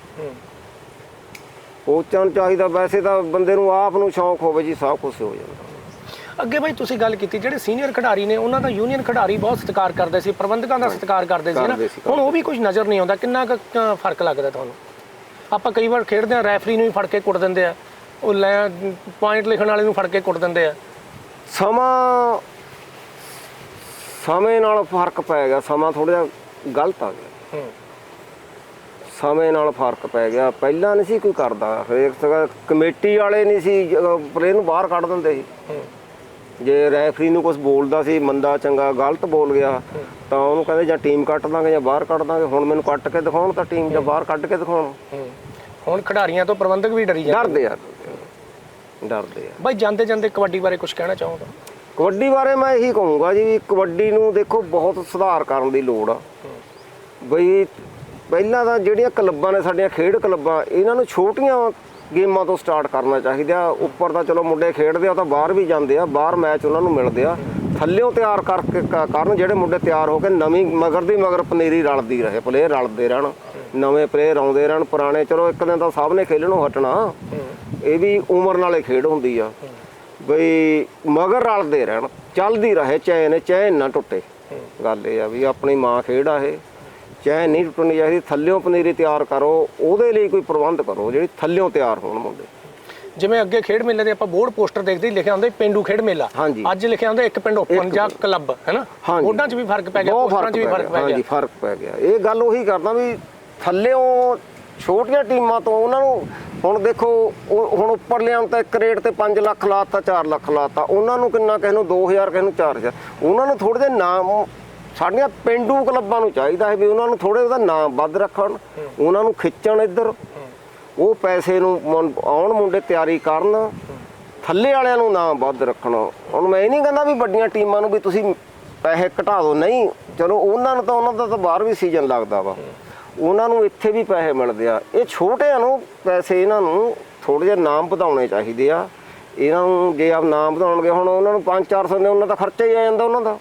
ਕੋਚਾਂ ਨੂੰ ਚਾਹੀਦਾ ਵੈਸੇ ਤਾਂ ਬੰਦੇ ਨੂੰ ਆਪ ਨੂੰ ਸ਼ੌਂਕ ਹੋਵੇ ਜੀ ਸਭ ਕੁਝ ਹੋ ਜਾਂਦਾ। ਅੱਗੇ ਬਾਈ ਤੁਸੀਂ ਗੱਲ ਕੀਤੀ ਜਿਹੜੇ ਸੀਨੀਅਰ ਖਿਡਾਰੀ ਨੇ ਉਹਨਾਂ ਦਾ ਯੂਨੀਅਨ ਖਿਡਾਰੀ ਬਹੁਤ ਸਤਿਕਾਰ ਕਰਦੇ ਸੀ ਪ੍ਰਬੰਧਕਾਂ ਦਾ ਸਤਿਕਾਰ ਕਰਦੇ ਸੀ ਨਾ। ਹੁਣ ਉਹ ਵੀ ਕੁਝ ਨਜ਼ਰ ਨਹੀਂ ਆਉਂਦਾ ਕਿੰਨਾ ਕੁ ਫ਼ਰਕ ਲੱਗਦਾ ਤੁਹਾਨੂੰ? ਆਪਾਂ ਕਈ ਵਾਰ ਖੇਡਦੇ ਆ ਰੈਫਰੀ ਨੂੰ ਵੀ ਫੜ ਕੇ ਕੁੱਟ ਦਿੰਦੇ ਆ ਉਹ ਲੈ ਪੁਆਇੰਟ ਲਿਖਣ ਵਾਲੇ ਨੂੰ ਫੜ ਕੇ ਕੁੱਟ ਦਿੰਦੇ ਆ। ਸਮਾਂ ਸਮੇਂ ਨਾਲ ਫ਼ਰਕ ਪੈ ਗਿਆ ਸਮਾਂ ਥੋੜਾ ਜਿਹਾ ਗਲਤ ਆ ਗਿਆ। ਸਮੇਂ ਨਾਲ ਫ਼ਰਕ ਪੈ ਗਿਆ ਪਹਿਲਾਂ ਨਹੀਂ ਸੀ ਕੋਈ ਕਰਦਾ ਹਰੇਕ ਕਮੇਟੀ ਵਾਲੇ ਨਹੀਂ ਸੀ ਪਲੇਅਰ ਨੂੰ ਬਾਹਰ ਕੱਢ ਦਿੰਦੇ ਸੀ। ਜੇ ਰੈਫਰੀ ਨੂੰ ਕੁਝ ਬੋਲਦਾ ਸੀ ਮੰਦਾ ਚੰਗਾ ਗਲਤ ਬੋਲ ਗਿਆ ਤਾਂ ਉਹਨੂੰ ਕਹਿੰਦੇ ਜਾਂ ਟੀਮ ਕੱਟ ਦਾਂਗੇ ਜਾਂ ਬਾਹਰ ਕੱਢ ਦਾਂਗੇ। ਹੁਣ ਮੈਨੂੰ ਕੱਟ ਕੇ ਦਿਖਾਉਣ ਤਾਂ ਟੀਮ ਜਾਂ ਬਾਹਰ ਕੱਢ ਕੇ ਦਿਖਾਉਣ। ਹੁਣ ਖਿਡਾਰੀਆਂ ਤੋਂ ਪ੍ਰਬੰਧਕ ਵੀ ਡਰੀ ਜਾਂਦੇ ਡਰਦੇ ਆ। ਡਰਦੇ ਆ। ਬਾਈ ਜਾਂਦੇ ਜਾਂਦੇ ਕਬੱਡੀ ਬਾਰੇ ਕੁਝ ਕਹਿਣਾ ਚਾਹੋਗਾ? ਕਬੱਡੀ ਬਾਰੇ ਮੈਂ ਇਹੀ ਕਹੂੰਗਾ ਜੀ ਵੀ ਕਬੱਡੀ ਨੂੰ ਦੇਖੋ ਬਹੁਤ ਸੁਧਾਰ ਕਰਨ ਦੀ ਲੋੜ ਆ। ਬਈ ਪਹਿਲਾਂ ਤਾਂ ਜਿਹੜੀਆਂ ਕਲੱਬਾਂ ਨੇ ਸਾਡੀਆਂ ਖੇਡ ਕਲੱਬਾਂ ਇਹਨਾਂ ਨੂੰ ਛੋਟੀਆਂ ਗੇਮਾਂ ਤੋਂ ਸਟਾਰਟ ਕਰਨਾ ਚਾਹੀਦਾ ਉੱਪਰ ਤਾਂ ਚਲੋ ਮੁੰਡੇ ਖੇਡਦੇ ਆ, ਉਹ ਤਾਂ ਬਾਹਰ ਵੀ ਜਾਂਦੇ ਆ, ਬਾਹਰ ਮੈਚ ਉਹਨਾਂ ਨੂੰ ਮਿਲਦੇ ਆ। ਥੱਲਿਓਂ ਤਿਆਰ ਕਰਕੇ ਕ- ਕਰਨ ਜਿਹੜੇ ਮੁੰਡੇ ਤਿਆਰ ਹੋ ਕੇ ਨਵੀਂ, ਮਗਰ ਦੀ ਮਗਰ ਪਨੀਰੀ ਰਲਦੀ ਰਹੇ ਪਲੇਅਰ ਰਲਦੇ ਰਹਿਣ। ਨਵੇਂ ਪਲੇਅਰ ਆਉਂਦੇ ਰਹਿਣ, ਪੁਰਾਣੇ, ਚਲੋ ਇੱਕ ਦਿਨ ਤਾਂ ਸਭ ਨੇ ਖੇਲਣੋਂ ਹਟਣਾ। ਇਹ ਵੀ ਉਮਰ ਨਾਲੇ ਖੇਡ ਹੁੰਦੀ ਆ। ਬਈ ਮਗਰ ਰਲਦੇ ਰਹਿਣ, ਚੱਲਦੀ ਰਹੇ, ਚੈਨ ਚੈਨ ਨਾ ਟੁੱਟੇ। ਗੱਲ ਇਹ ਆ ਵੀ ਆਪਣੀ ਮਾਂ ਖੇਡ ਆ ਇਹ। ਚੈਨ ਨਹੀਂ ਟੁੱਟਣੀ ਚਾਹੀਦੀ ਥੱਲਿਓਂ ਪਨੀਰੀ ਤਿਆਰ ਕਰੋ ਉਹਦੇ ਲਈ ਕੋਈ ਪ੍ਰਬੰਧ ਕਰੋ ਜਿਹੜੀ ਥੱਲਿਓਂ ਤਿਆਰ ਹੋਣ ਮੁੰਡੇ। ਜਿਵੇਂ ਅੱਗੇ ਖੇਡ ਮੇਲੇ ਦੇ ਆਪਾਂ ਬੋਰਡ ਪੋਸਟਰ ਦੇਖਦੇ ਲਿਖਿਆ ਹੁੰਦਾ ਪੇਂਡੂ ਖੇਡ ਮੇਲਾ। ਹਾਂਜੀ। ਅੱਜ ਲਿਖਿਆ ਹੁੰਦਾ ਇੱਕ ਪਿੰਡ ਓਪਨ ਜਾਂ ਕਲੱਬ ਹੈਨਾ? ਹਾਂਜੀ। ਉਹਨਾਂ 'ਚ ਵੀ ਫ਼ਰਕ ਪੈ ਗਿਆ ਪੋਸਟਰਾਂ 'ਚ ਵੀ ਫ਼ਰਕ ਪੈ ਹਾਂਜੀ ਗਿਆ। ਫ਼ਰਕ ਪੈ ਗਿਆ। ਇਹ ਗੱਲ ਉਹੀ ਕਰਦਾ ਵੀ ਥੱਲਿਓਂ ਛੋਟੀਆਂ ਟੀਮਾਂ ਤੋਂ ਉਹਨਾਂ ਨੂੰ ਹੁਣ ਦੇਖੋ ਹੁਣ ਉੱਪਰ ਲਿਆਉਣ ਤਾਂ ਇੱਕ ਰੇਟ ਤੇ 5 ਲੱਖ ਲਾਤਾ 4 ਲੱਖ ਲਾਤਾ। ਉਹਨਾਂ ਨੂੰ ਕਿੰਨਾ ਕਿਸੇ ਨੂੰ 2000 ਕਿਸੇ ਨੂੰ 4000 ਉਹਨਾਂ ਨੂੰ ਥੋੜੇ ਜਿਹੇ ਨਾਮ ਸਾਡੀਆਂ ਪਿੰਡੂ ਕਲੱਬਾਂ ਨੂੰ ਚਾਹੀਦਾ ਹੈ ਵੀ ਉਹਨਾਂ ਨੂੰ ਥੋੜੇ ਉਹਦਾ ਨਾਮ ਵੱਧ ਰੱਖਣ, ਉਹਨਾਂ ਨੂੰ ਖਿੱਚਣ ਇੱਧਰ। ਉਹ ਪੈਸੇ ਨੂੰ ਮੁੰ- ਆਉਣ ਮੁੰਡੇ ਤਿਆਰੀ ਕਰਨ, ਥੱਲੇ ਵਾਲਿਆਂ ਨੂੰ ਨਾਮ ਵੱਧ ਰੱਖਣ। ਹੁਣ ਮੈਂ ਇਹ ਨਹੀਂ ਕਹਿੰਦਾ ਵੀ ਵੱਡੀਆਂ ਟੀਮਾਂ ਨੂੰ ਵੀ ਤੁਸੀਂ ਪੈਸੇ ਘਟਾ ਦਿਓ। ਨਹੀਂ, ਚਲੋ ਉਹਨਾਂ ਨੂੰ ਤਾਂ ਉਹਨਾਂ ਦਾ ਤਾਂ ਬਾਹਰ ਵੀ ਸੀਜ਼ਨ ਲੱਗਦਾ ਵਾ। ਉਹਨਾਂ ਨੂੰ ਇੱਥੇ ਵੀ ਪੈਸੇ ਮਿਲਦੇ ਆ। ਇਹ ਛੋਟਿਆਂ ਨੂੰ ਪੈਸੇ ਇਹਨਾਂ ਨੂੰ ਥੋੜੇ ਜਿਹਾ ਨਾਮ ਵਧਾਉਣੇ ਚਾਹੀਦੇ ਆ। ਇਹਨਾਂ ਨੂੰ ਜੇ ਆਪ ਨਾਮ ਵਧਾਉਣਗੇ, ਹੁਣ ਉਹਨਾਂ ਨੂੰ 5-400 ਨੇ ਉਹਨਾਂ ਦਾ ਖਰਚਾ ਹੀ ਆ ਜਾਂਦਾ ਉਹਨਾਂ ਦਾ।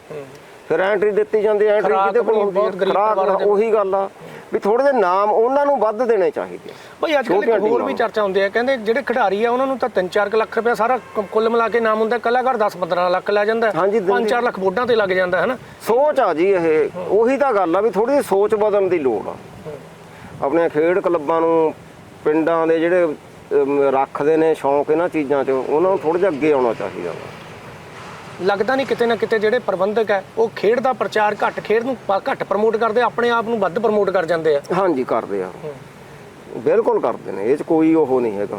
ਫਿਰ ਐਂਟਰੀ ਦਿੱਤੀ ਜਾਂਦੀ ਐਂਟਰੀ ਕਿਤੇ ਕੋਲ ਹੁੰਦੀ ਬਹੁਤ ਗਰੀਬ ਪਰਿਵਾਰਾਂ ਦੇ- ਉਹੀ ਗੱਲ ਆ। ਵੀ ਥੋੜੇ ਜਿਹੇ ਨਾਮ ਉਹਨਾਂ ਨੂੰ ਵੱਧ ਦੇਣੇ ਚਾਹੀਦੇ। ਬਈ ਅੱਜ ਕੱਲ੍ਹ ਹੋਰ ਵੀ ਚਰਚਾ ਹੁੰਦੀ ਹੈ ਕਹਿੰਦੇ ਜਿਹੜੇ ਖਿਡਾਰੀ ਆ ਉਹਨਾਂ ਨੂੰ ਤਾਂ 3-4 ਲੱਖ ਰੁਪਏ ਸਾਰਾ ਕੁੱਲ ਮਿਲਾ ਕੇ ਨਾਮ ਹੁੰਦਾ ਕਲਾਕਾਰ 10-15 ਲੱਖ ਲੈ ਜਾਂਦਾ ਹਾਂਜੀ, ਦਿੰਦੇ 5-4 ਲੱਖ ਵੋਟਾਂ ਤੇ ਲੱਗ ਜਾਂਦਾ ਹੈ ਨਾ ਸੋਚ ਆ ਜੀ ਇਹ ਉਹੀ ਤਾਂ ਗੱਲ ਆ ਵੀ ਥੋੜੀ ਜਿਹੀ ਸੋਚ ਬਦਲਣ ਦੀ ਲੋੜ ਆ। ਆਪਣੇ ਖੇਡ ਕਲੱਬਾਂ ਨੂੰ ਪਿੰਡਾਂ ਦੇ ਜਿਹੜੇ ਰੱਖਦੇ ਨੇ ਸ਼ੌਂਕ ਇਹਨਾਂ ਚੀਜ਼ਾਂ 'ਚ ਉਹਨਾਂ ਨੂੰ ਥੋੜਾ ਜਿਹਾ ਅੱਗੇ ਆਉਣਾ ਚਾਹੀਦਾ ਵਾ। ਲੱਗਦਾ ਨਹੀਂ ਕਿਤੇ ਨਾ ਕਿਤੇ ਜਿਹੜੇ ਪ੍ਰਬੰਧਕ ਹੈ ਉਹ ਖੇਡ ਦਾ ਪ੍ਰਚਾਰ ਘੱਟ ਖੇਡ ਨੂੰ ਪ- ਘੱਟ ਪ੍ਰਮੋਟ ਕਰਦੇ ਆਪਣੇ ਆਪ ਨੂੰ ਵੱਧ ਪ੍ਰਮੋਟ ਕਰ ਜਾਂਦੇ ਆ। ਹਾਂਜੀ ਕਰਦੇ ਆ। ਬਿਲਕੁਲ ਕਰਦੇ ਨੇ ਇਹ 'ਚ ਕੋਈ ਉਹ ਨਹੀਂ ਹੈਗਾ।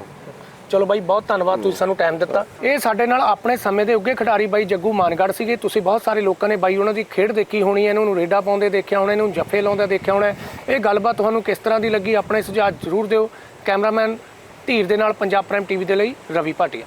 ਚਲੋ ਬਾਈ ਬਹੁਤ ਧੰਨਵਾਦ ਤੁਸੀਂ ਸਾਨੂੰ ਟਾਈਮ ਦਿੱਤਾ। ਇਹ ਸਾਡੇ ਨਾਲ ਆਪਣੇ ਸਮੇਂ ਦੇ ਉੱਗੇ ਖਿਡਾਰੀ ਬਾਈ ਜੱਗੂ ਮਾਨਗੜ ਸੀਗੇ। ਤੁਸੀਂ ਬਹੁਤ ਸਾਰੇ ਲੋਕਾਂ ਨੇ ਬਾਈ ਉਹਨਾਂ ਦੀ ਖੇਡ ਦੇਖੀ ਹੋਣੀ ਹੈ ਇਹਨਾਂ ਨੂੰ ਰੇਡਾ ਪਾਉਂਦੇ ਦੇਖਿਆ ਹੋਣਾ ਇਹਨੂੰ ਜੱਫੇ ਲਾਉਂਦੇ ਦੇਖਿਆ ਹੋਣਾ ਇਹ ਗੱਲਬਾਤ ਤੁਹਾਨੂੰ ਕਿਸ ਤਰ੍ਹਾਂ ਦੀ ਲੱਗੀ ਆਪਣੇ ਸੁਝਾਅ ਜ਼ਰੂਰ ਦਿਓ। ਕੈਮਰਾਮੈਨ ਧੀਰ ਦੇ ਨਾਲ ਪੰਜਾਬ ਪ੍ਰਾਈਮ ਟੀਵੀ ਦੇ ਲਈ ਰਵੀ ਭਾਟੀਆ।